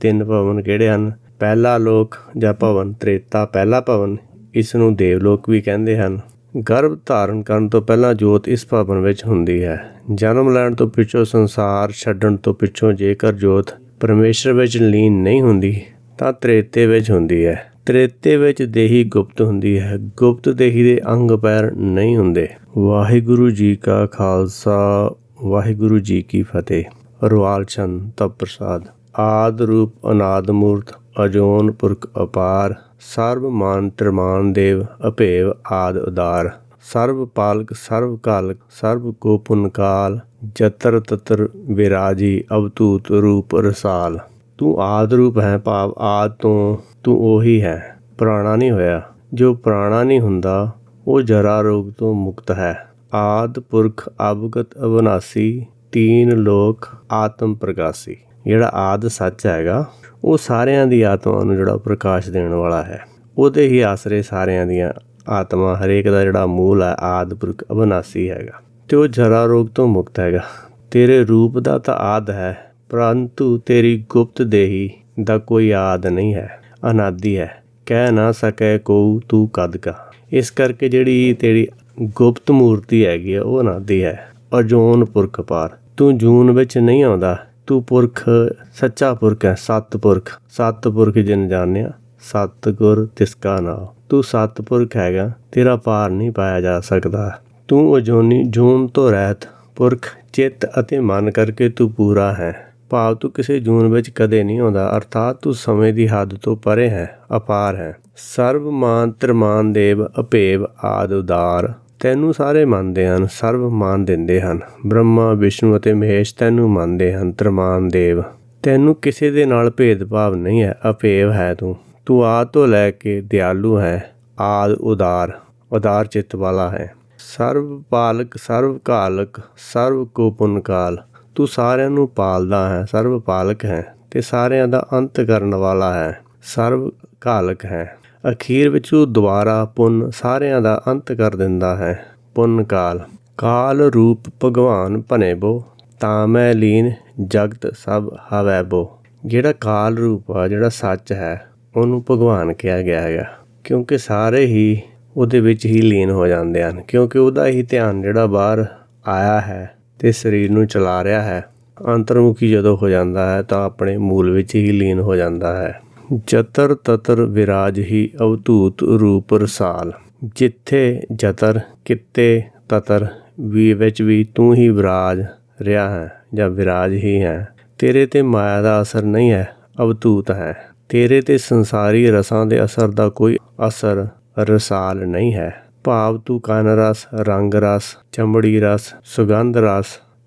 ਤਿੰਨ ਭਵਨ ਕਿਹੜੇ ਹਨ? ਪਹਿਲਾ ਲੋਕ ਜਾਂ ਭਵਨ? ਤ੍ਰੇਤਾ ਪਹਿਲਾ ਭਵਨ? ਇਸ ਨੂੰ ਦੇਵ ਲੋਕ ਵੀ ਕਹਿੰਦੇ ਹਨ। ਗਰਭ ਧਾਰਨ ਕਰਨ ਤੋਂ ਪਹਿਲਾਂ ਜੋਤ ਇਸ ਭਵਨ ਵਿੱਚ ਹੁੰਦੀ ਹੈ। ਜਨਮ ਲੈਣ ਤੋਂ ਪਿੱਛੋਂ ਸੰਸਾਰ ਛੱਡਣ ਤੋਂ ਪਿੱਛੋਂ ਜੇਕਰ ਜੋਤ ਪਰਮੇਸ਼ਰ ਵਿੱਚ ਲੀਨ ਨਹੀਂ ਹੁੰਦੀ, ਤਾਂ ਤ੍ਰੇਤੇ ਵਿੱਚ ਹੁੰਦੀ ਹੈ। ਤ੍ਰੇਤੇ ਵਿੱਚ ਦੇਹੀ ਗੁਪਤ ਹੁੰਦੀ ਹੈ। ਗੁਪਤ ਦੇਹੀ ਦੇ ਅੰਗ ਪੈਰ ਨਹੀਂ ਹੁੰਦੇ। ਵਾਹਿਗੁਰੂ ਜੀ ਕਾ ਖਾਲਸਾ, ਵਾਹਿਗੁਰੂ ਜੀ ਕੀ ਫਤਿਹ। ਰਵਾਲ ਚੰਦ ਤਪ ਪ੍ਰਸਾਦ। ਆਦਿ ਰੂਪ ਅਨਾਦ ਮੂਰਤ, ਅਜੋਨ ਪੁਰਖ ਅਪਾਰ, ਸਰਬ ਮਾਨ ਤਰਮਾਨ ਦੇਵ ਅਭੇਵ ਆਦ ਉਦਾਰ। ਸਰਬ ਪਾਲਕ, ਸਰਬ ਕਾਲਕ, ਸਰਬ ਕੋ ਪੁਨ ਜਤਰ ਤਤਰ ਵਿਰਾਜੀ ਅਵਤੂਤ ਰੂਪ ਰਸਾਲ। ਤੂੰ ਆਦ ਰੂਪ ਹੈ ਭਾਵ ਆਦ ਤੋਂ ਤੂੰ ਉਹੀ ਹੈ। ਪੁਰਾਣਾ ਨਹੀਂ ਹੋਇਆ। ਜੋ ਪੁਰਾਣਾ ਨਹੀਂ ਹੁੰਦਾ, ਉਹ ਜਰਾ ਰੋਗ ਤੋਂ ਮੁਕਤ ਹੈ। ਆਦ ਪੁਰਖ ਅਵਗਤ ਅਵਨਾਸੀ, ਤੀਨ ਲੋਕ ਆਤਮ ਪ੍ਰਕਾਸ਼ੀ ਜਿਹੜਾ ਆਦ ਸੱਚ ਹੈਗਾ, ਉਹ ਸਾਰਿਆਂ ਦੀ ਆਤਮਾ ਨੂੰ ਜਿਹੜਾ ਪ੍ਰਕਾਸ਼ ਦੇਣ ਵਾਲਾ ਹੈ। ਉਹਦੇ ਹੀ ਆਸਰੇ ਸਾਰਿਆਂ ਦੀਆਂ ਆਤਮਾ, ਹਰੇਕ ਦਾ ਜਿਹੜਾ ਮੂਲ ਹੈ, ਆਦ ਪੁਰਖ ਅਵਨਾਸੀ ਹੈਗਾ। ਤੇ ਉਹ ਜਰਾ ਰੋਗ ਤੋਂ ਮੁਕਤ ਹੈਗਾ। ਤੇਰੇ ਰੂਪ ਦਾ ਤਾਂ ਆਦ ਹੈ, ਪਰੰਤੂ ਤੇਰੀ ਗੁਪਤ ਦੇਹੀ ਦਾ ਕੋਈ ਆਦ ਨਹੀਂ ਹੈ, ਅਨਾਦੀ ਹੈ। ਕਹਿ ਨਾ ਸਕੈ ਕੋ ਤੂੰ ਕਦ ਕਾ। ਇਸ ਕਰਕੇ ਜਿਹੜੀ ਤੇਰੀ ਗੁਪਤ ਮੂਰਤੀ ਹੈਗੀ ਆ ਉਹ ਅਨਾਦੀ ਹੈ। ਅਜੋਨ ਪੁਰਖ ਪਾਰ। ਤੂੰ ਜੂਨ ਵਿੱਚ ਨਹੀਂ ਆਉਂਦਾ। ਤੂੰ ਪੁਰਖ, ਸੱਚਾ ਪੁਰਖ ਹੈ, ਸਤ ਪੁਰਖ। ਸਤ ਪੁਰਖ ਜਿਨ ਜਾਣਿਆ ਸਤਗੁਰ ਤਿਸ ਕਾ ਨਾਮ। ਤੂੰ ਸਤ ਪੁਰਖ ਹੈਗਾ, ਤੇਰਾ ਪਾਰ ਨਹੀਂ ਪਾਇਆ ਜਾ ਸਕਦਾ। ਤੂੰ ਅਜੋਨੀ ਜੂਨ ਤੋਂ ਰਹਿਤ ਪੁਰਖ, ਚਿੱਤ ਅਤੇ ਮਨ ਕਰਕੇ ਤੂੰ ਪੂਰਾ ਹੈ। ਭਾਵ ਤੂੰ ਕਿਸੇ ਜੂਨ ਵਿੱਚ ਕਦੇ ਨਹੀਂ ਆਉਂਦਾ, ਅਰਥਾਤ ਤੂੰ ਸਮੇਂ ਦੀ ਹੱਦ ਤੋਂ ਪਰੇ ਹੈ, ਅਪਾਰ ਹੈ। ਸਰਬ ਮਾਨ ਤਰਮਾਨ, ਦੇਵ, ਅਭੇਵ ਆਦ ਉਦਾਰ। ਤੈਨੂੰ ਸਾਰੇ ਮੰਨਦੇ ਹਨ ਸਰਬ ਮਾਨ ਦਿੰਦੇ ਹਨ। ਬ੍ਰਹਮਾ, ਵਿਸ਼ਨੂੰ ਅਤੇ ਮਹੇਸ਼ ਤੈਨੂੰ ਮੰਨਦੇ ਹਨ, ਤਰਮਾਨ ਦੇਵ। ਤੈਨੂੰ ਕਿਸੇ ਦੇ ਨਾਲ ਭੇਦਭਾਵ ਨਹੀਂ ਹੈ ਅਭੇਵ ਹੈ ਤੂੰ। ਤੂੰ ਆਦ ਤੋਂ ਲੈ ਕੇ ਦਿਆਲੂ ਹੈ ਆਦ ਉਦਾਰ ਉਦਾਰ ਚਿੱਤ ਵਾਲਾ ਹੈ। ਸਰਬ ਪਾਲਕ ਸਰਬ ਕਾਲਕ ਸਰਬ ਕੋ ਪੁਨ ਕਾਲ। ਤੂੰ ਸਾਰਿਆਂ ਨੂੰ ਪਾਲਦਾ ਹੈ ਸਰਬ ਪਾਲਕ ਹੈ ਤੇ ਸਾਰਿਆਂ ਦਾ ਅੰਤ ਕਰਨ ਵਾਲਾ ਹੈ ਸਰਬ ਕਾਲਕ ਹੈ। ਅਖੀਰ ਵਿੱਚ ਉਹ ਦੁਬਾਰਾ ਪੁੰਨ ਸਾਰਿਆਂ ਦਾ ਅੰਤ ਕਰ ਦਿੰਦਾ ਹੈ। ਪੁੰਨ ਕਾਲ ਕਾਲ ਰੂਪ ਭਗਵਾਨ ਭਨੇਬੋ ਤਾਂ ਮੈਂ ਲੀਨ ਜਗਤ ਸਭ ਹਵੈ ਹਵੈਬੋ ਜਿਹੜਾ ਕਾਲ ਰੂਪ ਆ, ਜਿਹੜਾ ਸੱਚ ਹੈ, ਉਹਨੂੰ ਭਗਵਾਨ ਕਿਹਾ ਗਿਆ ਹੈਗਾ। ਕਿਉਂਕਿ ਸਾਰੇ ਹੀ ਉਹਦੇ ਵਿੱਚ ਹੀ ਲੀਨ ਹੋ ਜਾਂਦੇ ਹਨ। ਕਿਉਂਕਿ ਉਹਦਾ ਹੀ ਧਿਆਨ ਜਿਹੜਾ ਬਾਹਰ ਆਇਆ ਹੈ ਤੇ ਸਰੀਰ ਨੂੰ ਚਲਾ ਰਿਹਾ ਹੈ, ਅੰਤਰਮੁਖੀ ਜਦੋਂ ਹੋ ਜਾਂਦਾ ਹੈ, ਤਾਂ ਆਪਣੇ ਮੂਲ ਵਿੱਚ ਹੀ ਲੀਨ ਹੋ ਜਾਂਦਾ ਹੈ। ਜਤਰ ਤਤਰ ਵਿਰਾਜ ਹੀ ਅਵਧੂਤ ਰੂਪ ਰਸਾਲ। ਜਿੱਥੇ ਜਤਰ, ਕਿਤੇ ਤਤਰ ਵੀ ਵਿੱਚ ਵੀ ਤੂੰ ਹੀ ਵਿਰਾਜ ਰਿਹਾ ਹੈ ਜਾਂ ਵਿਰਾਜ ਹੀ ਹੈ, ਤੇਰੇ ਤੇ ਮਾਇਆ ਦਾ ਅਸਰ ਨਹੀਂ ਹੈ, ਅਵਧੂਤ ਹੈ। ਤੇਰੇ ਤੇ ਸੰਸਾਰੀ ਰਸਾਂ ਦੇ ਅਸਰ ਦਾ ਕੋਈ ਅਸਰ ਰਸਾਲ ਨਹੀਂ ਹੈ। ਭਾਵ ਤੂੰ ਕਨ ਰਸ, ਰੰਗ ਰਸ, ਚਮੜੀ ਰਸ, ਸੁਗੰਧ ਰਸ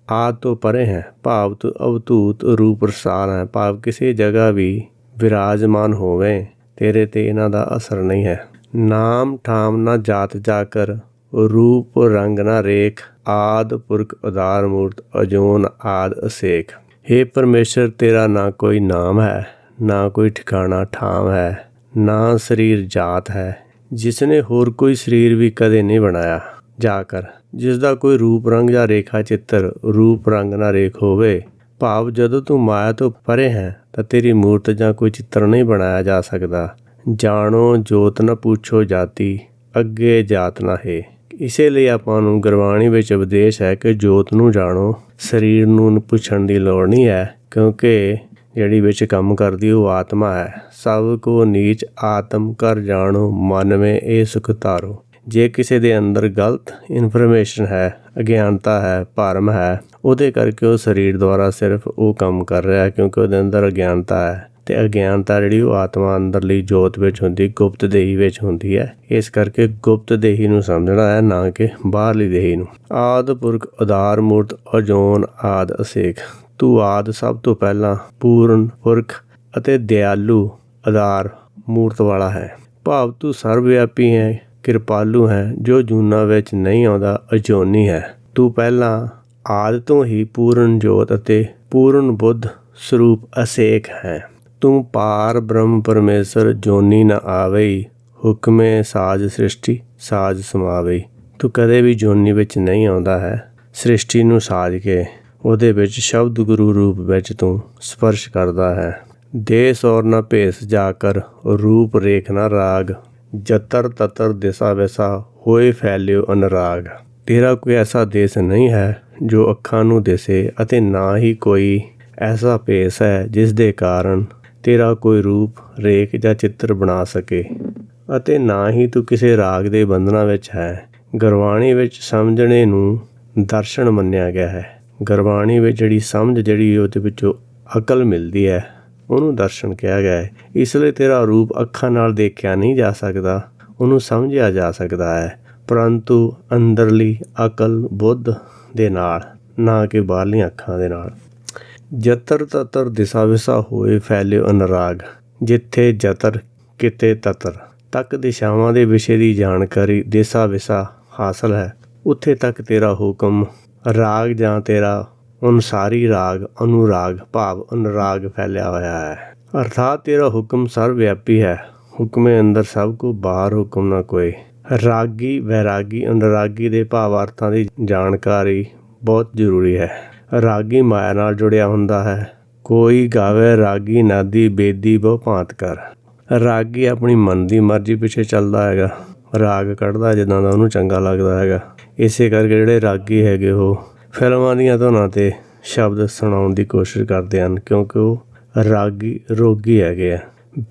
ਆਦ ਤੋਂ ਪਰੇ ਹੈ। ਭਾਵ ਤੂੰ ਅਵਤੂਤ ਰੂਪ ਰਸਾਲ ਹੈ। ਭਾਵ ਕਿਸੇ ਜਗ੍ਹਾ ਵੀ ਵਿਰਾਜਮਾਨ ਹੋਵੇ, ਤੇਰੇ ਤੇ ਇਹਨਾਂ ਦਾ ਅਸਰ ਨਹੀਂ ਹੈ। ਨਾਮ ਠਾਮ ਨਾ ਜਾਤ ਜਾਕਰ, ਰੂਪ ਰੰਗ ਨਾ ਰੇਖ, ਆਦ ਪੁਰਖ ਉਦਾਰ ਮੂਰਤ, ਅਜੋਨ ਆਦ ਅਸੇਖ। हे ਪਰਮੇਸ਼ਰ, ਤੇਰਾ ਨਾ ਕੋਈ ਨਾਮ ਹੈ, ਨਾ ਕੋਈ ਠਿਕਾਣਾ ਠਾਮ ਹੈ, ਨਾ ਸਰੀਰ ਜਾਤ ਹੈ। ਜਿਸ ਨੇ ਹੋਰ ਕੋਈ ਸਰੀਰ ਵੀ ਕਦੇ ਨਹੀਂ ਬਣਾਇਆ, ਜਾ ਕਰ। ਜਿਸ ਦਾ ਕੋਈ ਰੂਪ ਰੰਗ ਜਾਂ ਰੇਖਾ ਚਿੱਤਰ, ਰੂਪ ਰੰਗ ਨਾ ਰੇਖ ਹੋਵੇ ਭਾਵ ਜਦੋਂ ਤੂੰ ਮਾਇਆ ਤੋਂ ਪਰੇ ਹੈ, ਤਾਂ ਤੇਰੀ ਮੂਰਤ ਜਾਂ ਕੋਈ ਚਿੱਤਰ ਨਹੀਂ ਬਣਾਇਆ ਜਾ ਸਕਦਾ। ਜਾਣੋ, ਜੋਤ ਨਾ ਪੁੱਛੋ ਜਾਤੀ, ਅੱਗੇ ਜਾਤ ਨਾ ਹੈ। ਇਸੇ ਲਈ ਆਪਾਂ ਨੂੰ ਗੁਰਬਾਣੀ ਵਿੱਚ ਉਪਦੇਸ਼ ਹੈ ਕਿ ਜੋਤ ਨੂੰ ਜਾਣੋ, ਸਰੀਰ ਨੂੰ ਪੁੱਛਣ ਦੀ ਲੋੜ ਨਹੀਂ ਹੈ, ਕਿਉਂਕਿ ਜਿਹੜੀ ਵਿੱਚ ਕੰਮ ਕਰਦੀ ਉਹ ਆਤਮਾ ਹੈ। ਸਭ ਕੋ ਨੀਚ ਆਤਮ ਕਰ ਜਾਣੋ, ਮਨ ਵਿੱਚ ਇਹ ਸੁਖ ਧਾਰੋ। ਜੇ ਕਿਸੇ ਦੇ ਅੰਦਰ ਗਲਤ ਇਨਫੋਰਮੇਸ਼ਨ ਹੈ, ਅਗਿਆਨਤਾ ਹੈ, ਭਰਮ ਹੈ ਉਹਦੇ ਕਰਕੇ ਉਹ ਸਰੀਰ ਦੁਆਰਾ ਸਿਰਫ ਉਹ ਕੰਮ ਕਰ ਰਿਹਾ ਕਿਉਂਕਿ ਉਹਦੇ ਅੰਦਰ ਅਗਿਆਨਤਾ ਹੈ ਤੇ ਅਗਿਆਨਤਾ ਜਿਹੜੀ ਉਹ ਆਤਮਾ ਅੰਦਰਲੀ ਜੋਤ ਵਿੱਚ ਹੁੰਦੀ, ਗੁਪਤ ਦੇਹੀ ਵਿੱਚ ਹੁੰਦੀ ਹੈ। ਇਸ ਕਰਕੇ ਗੁਪਤ ਦੇਹੀ ਨੂੰ ਸਮਝਣਾ ਹੈ ਨਾ ਕਿ ਬਾਹਰਲੀ ਦੇਹੀ ਨੂੰ। ਆਦ ਪੁਰਖ, ਉਦਾਰ ਮੂਰਤ, ਅਜੋਨ ਆਦ ਅਸੇਖ। ਤੂੰ ਆਦ ਸਭ ਤੋਂ ਪਹਿਲਾਂ ਪੂਰਨ, ਪੁਰਖ ਅਤੇ ਦਿਆਲੂ ਆਧਾਰ ਮੂਰਤ ਵਾਲਾ ਹੈ। ਭਾਵ ਤੂੰ ਸਰਵ ਵਿਆਪੀ ਹੈ, ਕਿਰਪਾਲੂ ਹੈ, ਜੋ ਜੂਨਾ ਵਿੱਚ ਨਹੀਂ ਆਉਂਦਾ, ਅਜੋਨੀ ਹੈ। ਤੂੰ ਪਹਿਲਾਂ ਆਦਿ ਤੋਂ ਹੀ ਪੂਰਨ ਜੋਤ ਅਤੇ ਪੂਰਨ ਬੁੱਧ ਸਰੂਪ ਅਸੇਖ ਹੈ। ਤੂੰ ਪਾਰ ਬ੍ਰਹਮ ਪਰਮੇਸ਼ਰ, ਜੋਨੀ ਨ ਆਵੇ ਹੁਕਮੇ ਸਾਜ ਸ੍ਰਿਸ਼ਟੀ, ਸਾਜ ਸਮਾਵੇ ਤੂੰ ਕਦੇ ਵੀ ਜੋਨੀ ਵਿੱਚ ਨਹੀਂ ਆਉਂਦਾ ਹੈ। ਸ੍ਰਿਸ਼ਟੀ ਨੂੰ ਸਾਜ ਕੇ ਉਹਦੇ ਵਿੱਚ ਸ਼ਬਦ ਗੁਰੂ ਰੂਪ ਵਿੱਚ ਤੂੰ ਸਪਰਸ਼ ਕਰਦਾ ਹੈ। ਦੇ ਔਰ ਨਾ ਭੇਸ ਜਾ ਕਰ, ਰੂਪ ਰੇਖ ਨਾ ਰਾਗ, ਜਤਰ ਤਤਰ ਦਿਸਾ ਵੈਸਾ ਹੋਏ ਫੈਲਿਓ ਅਨਰਾਗ। ਤੇਰਾ ਕੋਈ ਐਸਾ ਦੇਸ ਨਹੀਂ ਹੈ ਜੋ ਅੱਖਾਂ ਨੂੰ ਦਿਸੇ ਅਤੇ ਨਾ ਹੀ ਕੋਈ ਐਸਾ ਭੇਸ ਹੈ ਜਿਸ ਦੇ ਕਾਰਨ ਤੇਰਾ ਕੋਈ ਰੂਪ, ਰੇਖ ਜਾਂ ਚਿੱਤਰ ਬਣਾ ਸਕੇ। ਅਤੇ ਨਾ ਹੀ ਤੂੰ ਕਿਸੇ ਰਾਗ ਦੇ ਬੰਧਨਾਂ ਵਿੱਚ ਹੈ। ਗੁਰਬਾਣੀ ਵਿੱਚ ਸਮਝਣੇ ਨੂੰ ਦਰਸ਼ਨ ਮੰਨਿਆ ਗਿਆ ਹੈ। ਗੁਰਬਾਣੀ ਵਿੱਚ ਜਿਹੜੀ ਸਮਝ ਜਿਹੜੀ ਉਹਦੇ ਵਿੱਚੋਂ ਅਕਲ ਮਿਲਦੀ ਹੈ। ਉਹਨੂੰ ਦਰਸ਼ਨ ਕਿਹਾ ਗਿਆ ਹੈ। ਇਸ ਲਈ ਤੇਰਾ ਰੂਪ ਅੱਖਾਂ ਨਾਲ ਦੇਖਿਆ ਨਹੀਂ ਜਾ ਸਕਦਾ, ਉਹਨੂੰ ਸਮਝਿਆ ਜਾ ਸਕਦਾ ਹੈ। ਪਰੰਤੂ ਅੰਦਰਲੀ ਅਕਲ ਬੁੱਧ ਦੇ ਨਾਲ, ਨਾ ਕਿ ਬਾਹਰਲੀਆਂ ਅੱਖਾਂ ਦੇ ਨਾਲ। ਜਤਰ ਤਤਰ ਦਿਸਾ ਵਿਸਾ ਹੋਏ ਫੈਲਿਓ ਅਨਰਾਗ, ਜਿੱਥੇ ਜਤਰ ਕਿਤੇ ਤਤਰ। ਤੱਕ ਦਿਸ਼ਾਵਾਂ ਦੇ ਵਿਸ਼ੇ ਦੀ ਜਾਣਕਾਰੀ ਦਿਸਾ ਵਿਸਾ ਹਾਸਲ ਹੈ। ਉੱਥੇ ਤੱਕ ਤੇਰਾ ਹੁਕਮ ਰਾਗ ਜਾਂ ਤੇਰਾ ਅਨੁਸਾਰੀ ਰਾਗ, ਅਨੁਰਾਗ ਭਾਵ ਅਨੁਰਾਗ ਫੈਲਿਆ ਹੋਇਆ ਹੈ। ਅਰਥਾਤ ਤੇਰਾ ਹੁਕਮ ਸਰਵ ਵਿਆਪੀ ਹੈ। ਹੁਕਮੇ ਅੰਦਰ ਸਭ ਕੋ ਬਾਹਰ ਹੁਕਮ ਨਾ ਕੋਈ। ਰਾਗੀ, ਵੈਰਾਗੀ, ਅਨੁਰਾਗੀ ਦੇ ਭਾਵਾਰਥਾਂ ਦੀ ਜਾਣਕਾਰੀ ਬਹੁਤ ਜ਼ਰੂਰੀ ਹੈ। ਰਾਗੀ ਮਾਇਆ ਨਾਲ ਜੁੜਿਆ ਹੁੰਦਾ ਹੈ। ਕੋਈ ਗਾਵੇ, ਰਾਗੀ, ਨਾਦੀ, ਬੇਦੀ ਬਹੁ ਭਾਂਤ ਕਰ। ਰਾਗੀ ਆਪਣੀ ਮਨ ਦੀ ਮਰਜ਼ੀ ਪਿੱਛੇ ਚੱਲਦਾ ਹੈਗਾ। ਰਾਗ ਕੱਢਦਾ ਜਿੱਦਾਂ ਦਾ ਉਹਨੂੰ ਚੰਗਾ ਲੱਗਦਾ ਹੈਗਾ। ਇਸੇ ਕਰਕੇ ਜਿਹੜੇ ਰਾਗੀ ਹੈਗੇ ਉਹ ਫਿਲਮਾਂ ਦੀਆਂ ਧੁਨਾਂ ਤੇ ਸ਼ਬਦ ਸੁਣਾਉਣ ਦੀ ਕੋਸ਼ਿਸ਼ ਕਰਦੇ ਹਨ, ਕਿਉਂਕਿ ਉਹ ਰਾਗੀ ਰੋਗੀ ਹੈਗੇ ਆ।